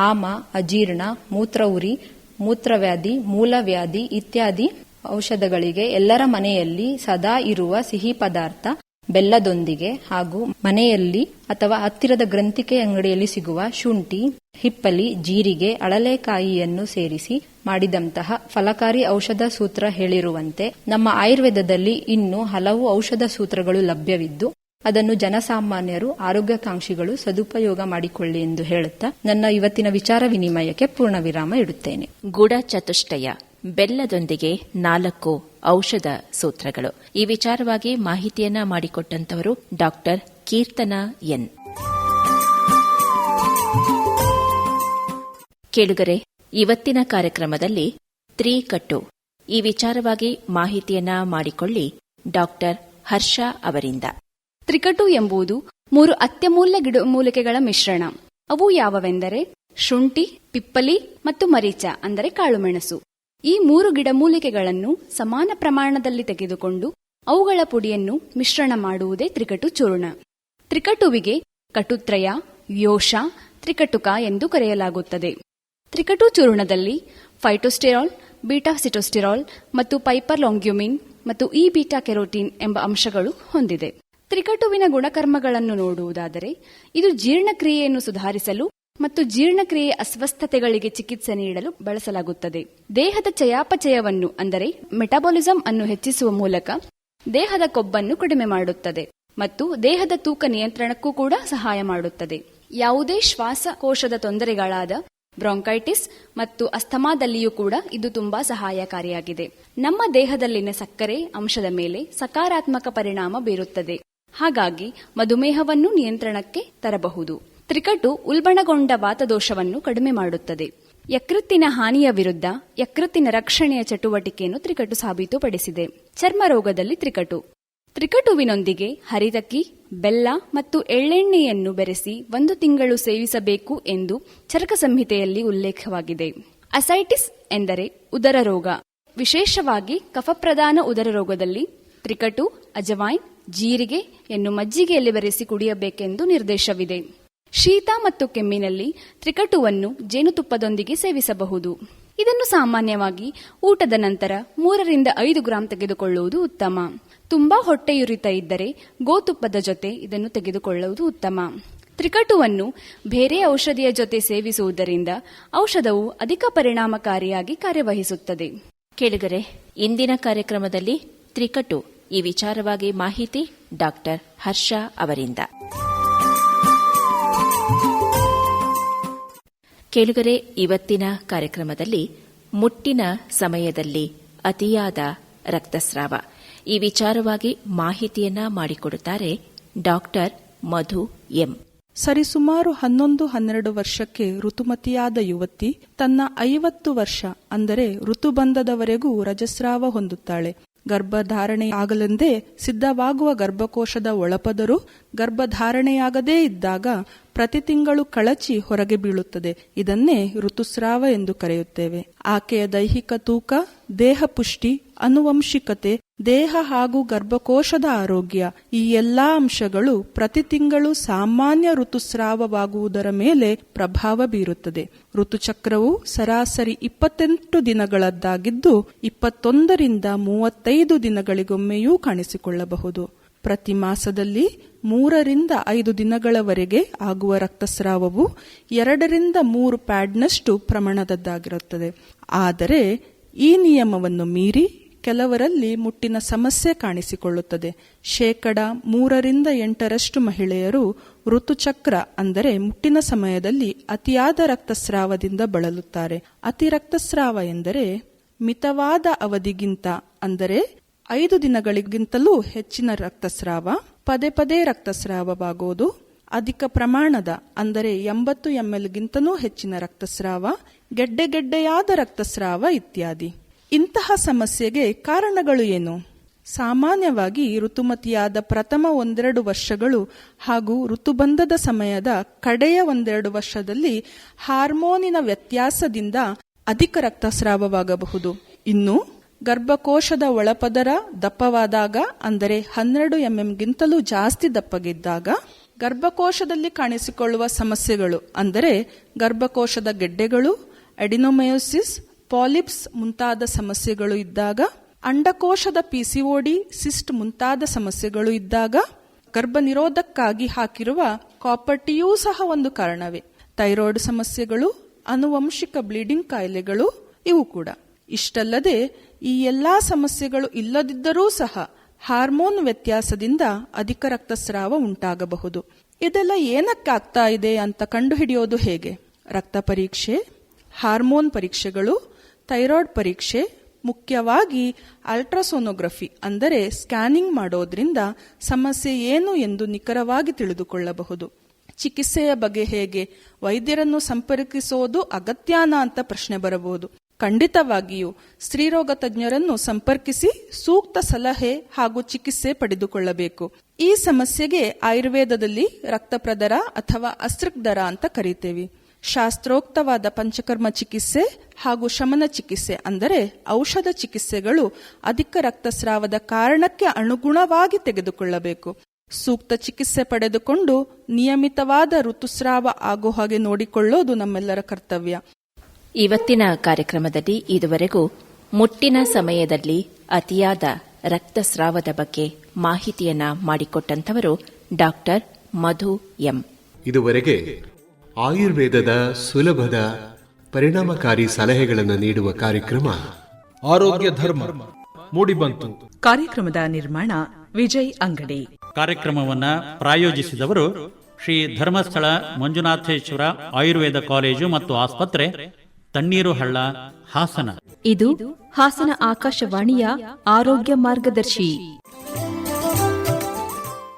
M: ಆಮ, ಅಜೀರ್ಣ ಮೂತ್ರ ಉರಿ ಮೂತ್ರವ್ಯಾಧಿ, ಮೂಲವ್ಯಾಧಿ ಇತ್ಯಾದಿ ಔಷಧಗಳಿಗೆ ಎಲ್ಲರ ಮನೆಯಲ್ಲಿ ಸದಾ ಇರುವ ಸಿಹಿ ಪದಾರ್ಥ ಬೆಲ್ಲದೊಂದಿಗೆ ಹಾಗೂ ಮನೆಯಲ್ಲಿ ಅಥವಾ ಹತ್ತಿರದ ಗ್ರಂಥಿಕೆ ಅಂಗಡಿಯಲ್ಲಿ ಸಿಗುವ ಶುಂಠಿ, ಹಿಪ್ಪಲಿ, ಜೀರಿಗೆ, ಅಳಲೆಕಾಯಿಯನ್ನು ಸೇರಿಸಿ ಮಾಡಿದಂತಹ ಫಲಕಾರಿ ಔಷಧ ಸೂತ್ರ ಹೇಳಿರುವಂತೆ ನಮ್ಮ ಆಯುರ್ವೇದದಲ್ಲಿ ಇನ್ನೂ ಹಲವು ಔಷಧ ಸೂತ್ರಗಳು ಲಭ್ಯವಿದ್ದು ಅದನ್ನು ಜನಸಾಮಾನ್ಯರು, ಆರೋಗ್ಯಕಾಂಕ್ಷಿಗಳು ಸದುಪಯೋಗ ಮಾಡಿಕೊಳ್ಳಿ ಎಂದು ಹೇಳುತ್ತಾ ನನ್ನ ಇವತ್ತಿನ ವಿಚಾರ ವಿನಿಮಯಕ್ಕೆ ಪೂರ್ಣ ವಿರಾಮ ಇಡುತ್ತೇನೆ.
J: ಗುಡ ಚತುಷ್ಟಯ, ಬೆಲ್ಲದೊಂದಿಗೆ ನಾಲ್ಕು ಔಷಧ ಸೂತ್ರಗಳು. ಈ ವಿಚಾರವಾಗಿ ಮಾಹಿತಿಯನ್ನ ಮಾಡಿಕೊಟ್ಟಂತವರು ಡಾಕ್ಟರ್ ಕೀರ್ತನಾ ಎನ್. ಕೇಳುಗರೆ, ಇವತ್ತಿನ ಕಾರ್ಯಕ್ರಮದಲ್ಲಿ ತ್ರಿಕಟ್ಟು. ಈ ವಿಚಾರವಾಗಿ ಮಾಹಿತಿಯನ್ನ ಮಾಡಿಕೊಳ್ಳಿ ಡಾಕ್ಟರ್ ಹರ್ಷ ಅವರಿಂದ.
N: ತ್ರಿಕಟು ಎಂಬುದು ಮೂರು ಅತ್ಯಮೂಲ್ಯ ಗಿಡಮೂಲಿಕೆಗಳ ಮಿಶ್ರಣ. ಅವು ಯಾವವೆಂದರೆ ಶುಂಠಿ, ಪಿಪ್ಪಲಿ ಮತ್ತು ಮರೀಚ, ಅಂದರೆ ಕಾಳುಮೆಣಸು ಈ ಮೂರು ಗಿಡಮೂಲಿಕೆಗಳನ್ನು ಸಮಾನ ಪ್ರಮಾಣದಲ್ಲಿ ತೆಗೆದುಕೊಂಡು ಅವುಗಳ ಪುಡಿಯನ್ನು ಮಿಶ್ರಣ ಮಾಡುವುದೇ ತ್ರಿಕಟು ಚೂರ್ಣ. ತ್ರಿಕಟುವಿಗೆ ಕಟುತ್ರಯ, ಯೋಷ, ತ್ರಿಕಟುಕ ಎಂದು ಕರೆಯಲಾಗುತ್ತದೆ. ತ್ರಿಕಟು ಚೂರ್ಣದಲ್ಲಿ ಫೈಟೋಸ್ಟೆರಾಲ್ ಬೀಟಾ ಸಿಟೋಸ್ಟೆರಾಲ್ ಮತ್ತು ಪೈಪರ್ ಲಾಂಗ್ಯುಮಿನ್ ಮತ್ತು ಇ ಬೀಟಾ ಕೆರೋಟಿನ್ ಎಂಬ ಅಂಶಗಳು ಹೊಂದಿದೆ. ತ್ರಿಕಟುವಿನ ಗುಣಕರ್ಮಗಳನ್ನು ನೋಡುವುದಾದರೆ, ಇದು ಜೀರ್ಣಕ್ರಿಯೆಯನ್ನು ಸುಧಾರಿಸಲು ಮತ್ತು ಜೀರ್ಣಕ್ರಿಯೆ ಅಸ್ವಸ್ಥತೆಗಳಿಗೆ ಚಿಕಿತ್ಸೆ ನೀಡಲು ಬಳಸಲಾಗುತ್ತದೆ. ದೇಹದ ಚಯಾಪಚಯವನ್ನು, ಅಂದರೆ ಮೆಟಾಬಾಲಿಸಂ ಅನ್ನು ಹೆಚ್ಚಿಸುವ ಮೂಲಕ ದೇಹದ ಕೊಬ್ಬನ್ನು ಕಡಿಮೆ ಮಾಡುತ್ತದೆ ಮತ್ತು ದೇಹದ ತೂಕ ನಿಯಂತ್ರಣಕ್ಕೂ ಕೂಡ ಸಹಾಯ ಮಾಡುತ್ತದೆ. ಯಾವುದೇ ಶ್ವಾಸಕೋಶದ ತೊಂದರೆಗಳಾದ ಬ್ರಾಂಕೈಟಿಸ್ ಮತ್ತು ಅಸ್ತಮಾದಲ್ಲಿಯೂ ಕೂಡ ಇದು ತುಂಬಾ ಸಹಾಯಕಾರಿಯಾಗಿದೆ. ನಮ್ಮ ದೇಹದಲ್ಲಿನ ಸಕ್ಕರೆ ಅಂಶದ ಮೇಲೆ ಸಕಾರಾತ್ಮಕ ಪರಿಣಾಮ ಬೀರುತ್ತದೆ. ಹಾಗಾಗಿ ಮಧುಮೇಹವನ್ನು ನಿಯಂತ್ರಣಕ್ಕೆ ತರಬಹುದು. ತ್ರಿಕಟು ಉಲ್ಬಣಗೊಂಡ ವಾತದೋಷವನ್ನು ಕಡಿಮೆ ಮಾಡುತ್ತದೆ. ಯಕೃತ್ತಿನ ಹಾನಿಯ ವಿರುದ್ಧ ಯಕೃತ್ತಿನ ರಕ್ಷಣೆಯ ಚಟುವಟಿಕೆಯನ್ನು ತ್ರಿಕಟು ಸಾಬೀತುಪಡಿಸಿದೆ. ಚರ್ಮ ರೋಗದಲ್ಲಿ ತ್ರಿಕಟು. ತ್ರಿಕಟುವಿನೊಂದಿಗೆ ಹರಿದಕ್ಕಿ ಬೆಲ್ಲ ಮತ್ತು ಎಳ್ಳೆಣ್ಣೆಯನ್ನು ಬೆರೆಸಿ ಒಂದು ತಿಂಗಳು ಸೇವಿಸಬೇಕು ಎಂದು ಚರಕ ಸಂಹಿತೆಯಲ್ಲಿ ಉಲ್ಲೇಖವಾಗಿದೆ. ಅಸೈಟಿಸ್ ಎಂದರೆ ಉದರ ರೋಗ. ವಿಶೇಷವಾಗಿ ಕಫಪ್ರಧಾನ ಉದರ ರೋಗದಲ್ಲಿ ತ್ರಿಕಟು ಅಜವೈನ್ ಜೀರಿಗೆ ಎನ್ನು ಮಜ್ಜಿಗೆಯಲ್ಲಿ ಬೆರೆಸಿ ಕುಡಿಯಬೇಕೆಂದು ನಿರ್ದೇಶವಿದೆ. ಶೀತ ಮತ್ತು ಕೆಮ್ಮಿನಲ್ಲಿ ತ್ರಿಕಟುವನ್ನು ಜೇನುತುಪ್ಪದೊಂದಿಗೆ ಸೇವಿಸಬಹುದು. ಇದನ್ನು ಸಾಮಾನ್ಯವಾಗಿ ಊಟದ ನಂತರ ಮೂರರಿಂದ ಐದು ಗ್ರಾಂ ತೆಗೆದುಕೊಳ್ಳುವುದು ಉತ್ತಮ. ತುಂಬಾ ಹೊಟ್ಟೆಯುರಿತ ಇದ್ದರೆ ಗೋತುಪ್ಪದ ಜೊತೆ ಇದನ್ನು ತೆಗೆದುಕೊಳ್ಳುವುದು ಉತ್ತಮ. ತ್ರಿಕಟುವನ್ನು ಬೇರೆ ಔಷಧಿಯ ಜೊತೆ ಸೇವಿಸುವುದರಿಂದ ಔಷಧವು ಅಧಿಕ ಪರಿಣಾಮಕಾರಿಯಾಗಿ ಕಾರ್ಯವಹಿಸುತ್ತದೆ.
J: ಕೇಳಿದರೆ ಇಂದಿನ ಕಾರ್ಯಕ್ರಮದಲ್ಲಿ ತ್ರಿಕಟು. ಈ ವಿಚಾರವಾಗಿ ಮಾಹಿತಿ ಡಾಕ್ಟರ್ ಹರ್ಷ ಅವರಿಂದ. ಕೇಳುಗರೆ, ಇವತ್ತಿನ ಕಾರ್ಯಕ್ರಮದಲ್ಲಿ ಮುಟ್ಟಿನ ಸಮಯದಲ್ಲಿ ಅತಿಯಾದ ರಕ್ತಸ್ರಾವ. ಈ ವಿಚಾರವಾಗಿ ಮಾಹಿತಿಯನ್ನ ಮಾಡಿಕೊಡುತ್ತಾರೆ ಡಾಕ್ಟರ್ ಮಧು ಎಂ.
O: ಸರಿಸುಮಾರು ಹನ್ನೊಂದು ಹನ್ನೆರಡು ವರ್ಷಕ್ಕೆ ಋತುಮತಿಯಾದ ಯುವತಿ ತನ್ನ ಐವತ್ತು ವರ್ಷ, ಅಂದರೆ ಋತುಬಂಧದವರೆಗೂ ರಜಸ್ರಾವ ಹೊಂದುತ್ತಾಳೆ. ಗರ್ಭಧಾರಣೆ ಆಗಲೆಂದೇ ಸಿದ್ಧವಾಗುವ ಗರ್ಭಕೋಶದ ಒಳಪದರು ಗರ್ಭಧಾರಣೆಯಾಗದೇ ಇದ್ದಾಗ ಪ್ರತಿ ತಿಂಗಳು ಕಳಚಿ ಹೊರಗೆ ಬೀಳುತ್ತದೆ. ಇದನ್ನೇ ಋತುಸ್ರಾವ ಎಂದು ಕರೆಯುತ್ತೇವೆ. ಆಕೆಯ ದೈಹಿಕ ತೂಕ, ದೇಹ ಪುಷ್ಟಿ ಅನುವಂಶಿಕತೆ, ದೇಹ ಹಾಗೂ ಗರ್ಭಕೋಶದ ಆರೋಗ್ಯ ಈ ಎಲ್ಲಾ ಅಂಶಗಳು ಪ್ರತಿ ತಿಂಗಳು ಸಾಮಾನ್ಯ ಋತುಸ್ರಾವವಾಗುವುದರ ಮೇಲೆ ಪ್ರಭಾವ ಬೀರುತ್ತದೆ. ಋತುಚಕ್ರವು ಸರಾಸರಿ ಇಪ್ಪತ್ತೆಂಟು ದಿನಗಳದ್ದಾಗಿದ್ದು, ಇಪ್ಪತ್ತೊಂದರಿಂದ ಮೂವತ್ತೈದು ದಿನಗಳಿಗೊಮ್ಮೆಯೂ ಕಾಣಿಸಿಕೊಳ್ಳಬಹುದು. ಪ್ರತಿ ಮಾಸದಲ್ಲಿ ಮೂರರಿಂದ ಐದು ದಿನಗಳವರೆಗೆ ಆಗುವ ರಕ್ತಸ್ರಾವವು ಎರಡರಿಂದ ಮೂರು ಪ್ಯಾಡ್ನಷ್ಟು ಪ್ರಮಾಣದದ್ದಾಗಿರುತ್ತದೆ. ಆದರೆ ಈ ನಿಯಮವನ್ನು ಮೀರಿ ಕೆಲವರಲ್ಲಿ ಮುಟ್ಟಿನ ಸಮಸ್ಯೆ ಕಾಣಿಸಿಕೊಳ್ಳುತ್ತದೆ. ಶೇಕಡ ಮೂರರಿಂದ ಎಂಟರಷ್ಟು ಮಹಿಳೆಯರು ಋತುಚಕ್ರ ಅಂದರೆ ಮುಟ್ಟಿನ ಸಮಯದಲ್ಲಿ ಅತಿಯಾದ ರಕ್ತಸ್ರಾವದಿಂದ ಬಳಲುತ್ತಾರೆ. ಅತಿ ರಕ್ತಸ್ರಾವ ಎಂದರೆ ಮಿತವಾದ ಅವಧಿಗಿಂತ ಅಂದರೆ ಐದು ದಿನಗಳಿಗಿಂತಲೂ ಹೆಚ್ಚಿನ ರಕ್ತಸ್ರಾವ, ಪದೇ ಪದೇ ರಕ್ತಸ್ರಾವವಾಗುವುದು ಅಧಿಕ ಪ್ರಮಾಣದ ಅಂದರೆ ಎಂಬತ್ತು ಎಂಎಲ್ಗಿಂತಲೂ ಹೆಚ್ಚಿನ ರಕ್ತಸ್ರಾವ ಗೆಡ್ಡೆಗೆಡ್ಡೆಯಾದ ರಕ್ತಸ್ರಾವ ಇತ್ಯಾದಿ. ಇಂತಹ ಸಮಸ್ಯೆಗೆ ಕಾರಣಗಳು ಏನು? ಸಾಮಾನ್ಯವಾಗಿ ಋತುಮತಿಯಾದ ಪ್ರಥಮ ಒಂದೆರಡು ವರ್ಷಗಳು ಹಾಗೂ ಋತುಬಂಧದ ಸಮಯದ ಕಡೆಯ ಒಂದೆರಡು ವರ್ಷದಲ್ಲಿ ಹಾರ್ಮೋನಿನ ವ್ಯತ್ಯಾಸದಿಂದ ಅಧಿಕ ರಕ್ತಸ್ರಾವವಾಗಬಹುದು. ಇನ್ನು ಗರ್ಭಕೋಶದ ಒಳಪದರ ದಪ್ಪವಾದಾಗ, ಅಂದರೆ ಹನ್ನೆರಡು ಎಂಎಂಗಿಂತಲೂ ಜಾಸ್ತಿ ದಪ್ಪಗಿದ್ದಾಗ, ಗರ್ಭಕೋಶದಲ್ಲಿ ಕಾಣಿಸಿಕೊಳ್ಳುವ ಸಮಸ್ಯೆಗಳು, ಅಂದರೆ ಗರ್ಭಕೋಶದ ಗೆಡ್ಡೆಗಳು ಎಡಿನೋಮಯೋಸಿಸ್ ಪಾಲಿಪ್ಸ್ ಮುಂತಾದ ಸಮಸ್ಯೆಗಳು ಇದ್ದಾಗ, ಅಂಡಕೋಶದ ಪಿಸಿಒಡಿ ಸಿಸ್ಟ್ ಮುಂತಾದ ಸಮಸ್ಯೆಗಳು ಇದ್ದಾಗ, ಗರ್ಭನಿರೋಧಕ್ಕಾಗಿ ಹಾಕಿರುವ ಕಾಪರ್ಟಿಯೂ ಸಹ ಒಂದು ಕಾರಣವೇ. ಥೈರಾಯ್ಡ್ ಸಮಸ್ಯೆಗಳು, ಅನುವಂಶಿಕ ಬ್ಲೀಡಿಂಗ್ ಕಾಯಿಲೆಗಳು, ಇವು ಕೂಡ. ಇಷ್ಟಲ್ಲದೆ, ಈ ಎಲ್ಲಾ ಸಮಸ್ಯೆಗಳು ಇಲ್ಲದಿದ್ದರೂ ಸಹ ಹಾರ್ಮೋನ್ ವ್ಯತ್ಯಾಸದಿಂದ ಅಧಿಕ ರಕ್ತಸ್ರಾವ ಉಂಟಾಗಬಹುದು. ಇದೆಲ್ಲ ಏನಕ್ಕೆ ಆಗ್ತಾ ಇದೆ ಅಂತ ಕಂಡುಹಿಡಿಯೋದು ಹೇಗೆ? ರಕ್ತ ಪರೀಕ್ಷೆ, ಹಾರ್ಮೋನ್ ಪರೀಕ್ಷೆಗಳು ಥೈರಾಯ್ಡ್ ಪರೀಕ್ಷೆ, ಮುಖ್ಯವಾಗಿ ಅಲ್ಟ್ರಾಸೋನೋಗ್ರಫಿ, ಅಂದರೆ ಸ್ಕ್ಯಾನಿಂಗ್ ಮಾಡೋದ್ರಿಂದ ಸಮಸ್ಯೆ ಏನು ಎಂದು ನಿಖರವಾಗಿ ತಿಳಿದುಕೊಳ್ಳಬಹುದು. ಚಿಕಿತ್ಸೆಯ ಬಗ್ಗೆ ಹೇಗೆ ವೈದ್ಯರನ್ನು ಸಂಪರ್ಕಿಸೋದು ಅಗತ್ಯಾನ ಅಂತ ಪ್ರಶ್ನೆ ಬರಬಹುದು. ಖಂಡಿತವಾಗಿಯೂ ಸ್ತ್ರೀರೋಗ ತಜ್ಞರನ್ನು ಸಂಪರ್ಕಿಸಿ ಸೂಕ್ತ ಸಲಹೆ ಹಾಗೂ ಚಿಕಿತ್ಸೆ ಪಡೆದುಕೊಳ್ಳಬೇಕು. ಈ ಸಮಸ್ಯೆಗೆ ಆಯುರ್ವೇದದಲ್ಲಿ ರಕ್ತಪ್ರದರ ಅಥವಾ ಅಸ್ತ್ರದರ ಅಂತ ಕರೀತೇವೆ. ಶಾಸ್ತ್ರೋಕ್ತವಾದ ಪಂಚಕರ್ಮ ಚಿಕಿತ್ಸೆ ಹಾಗೂ ಶಮನ ಚಿಕಿತ್ಸೆ ಅಂದರೆ ಔಷಧ ಚಿಕಿತ್ಸೆಗಳು ಅಧಿಕ ರಕ್ತಸ್ರಾವದ ಕಾರಣಕ್ಕೆ ಅನುಗುಣವಾಗಿ ತೆಗೆದುಕೊಳ್ಳಬೇಕು. ಸೂಕ್ತ ಚಿಕಿತ್ಸೆ ಪಡೆದುಕೊಂಡು ನಿಯಮಿತವಾದ ಋತುಸ್ರಾವ ಆಗೋ ಹಾಗೆ ನೋಡಿಕೊಳ್ಳೋದು ನಮ್ಮೆಲ್ಲರ ಕರ್ತವ್ಯ.
J: ಇವತ್ತಿನ ಕಾರ್ಯಕ್ರಮದಲ್ಲಿ ಇದುವರೆಗೂ ಮುಟ್ಟಿನ ಸಮಯದಲ್ಲಿ ಅತಿಯಾದ ರಕ್ತಸ್ರಾವದ ಬಗ್ಗೆ ಮಾಹಿತಿಯನ್ನ ಮಾಡಿಕೊಟ್ಟಂತವರು ಡಾಕ್ಟರ್ ಮಧು ಎಂ.
B: ಇದುವರೆಗೆ ಆಯುರ್ವೇದದ ಸುಲಭದ ಪರಿಣಾಮಕಾರಿ ಸಲಹೆಗಳನ್ನು ನೀಡುವ ಕಾರ್ಯಕ್ರಮ.
P: ಆರೋಗ್ಯ ಧರ್ಮ. ಮೂಡಿಬಂತು
Q: ಕಾರ್ಯಕ್ರಮದ ನಿರ್ಮಾಣ ವಿಜಯ್ ಅಂಗಡಿ.
D: ಕಾರ್ಯಕ್ರಮವನ್ನ ಪ್ರಾಯೋಜಿಸಿದವರು ಶ್ರೀ ಧರ್ಮಸ್ಥಳ ಮಂಜುನಾಥೇಶ್ವರ ಆಯುರ್ವೇದ ಕಾಲೇಜು ಮತ್ತು ಆಸ್ಪತ್ರೆ ತಣ್ಣೀರು ಹಳ್ಳ ಹಾಸನ.
E: ಇದು ಹಾಸನ ಆಕಾಶವಾಣಿಯ ಆರೋಗ್ಯ ಮಾರ್ಗದರ್ಶಿ.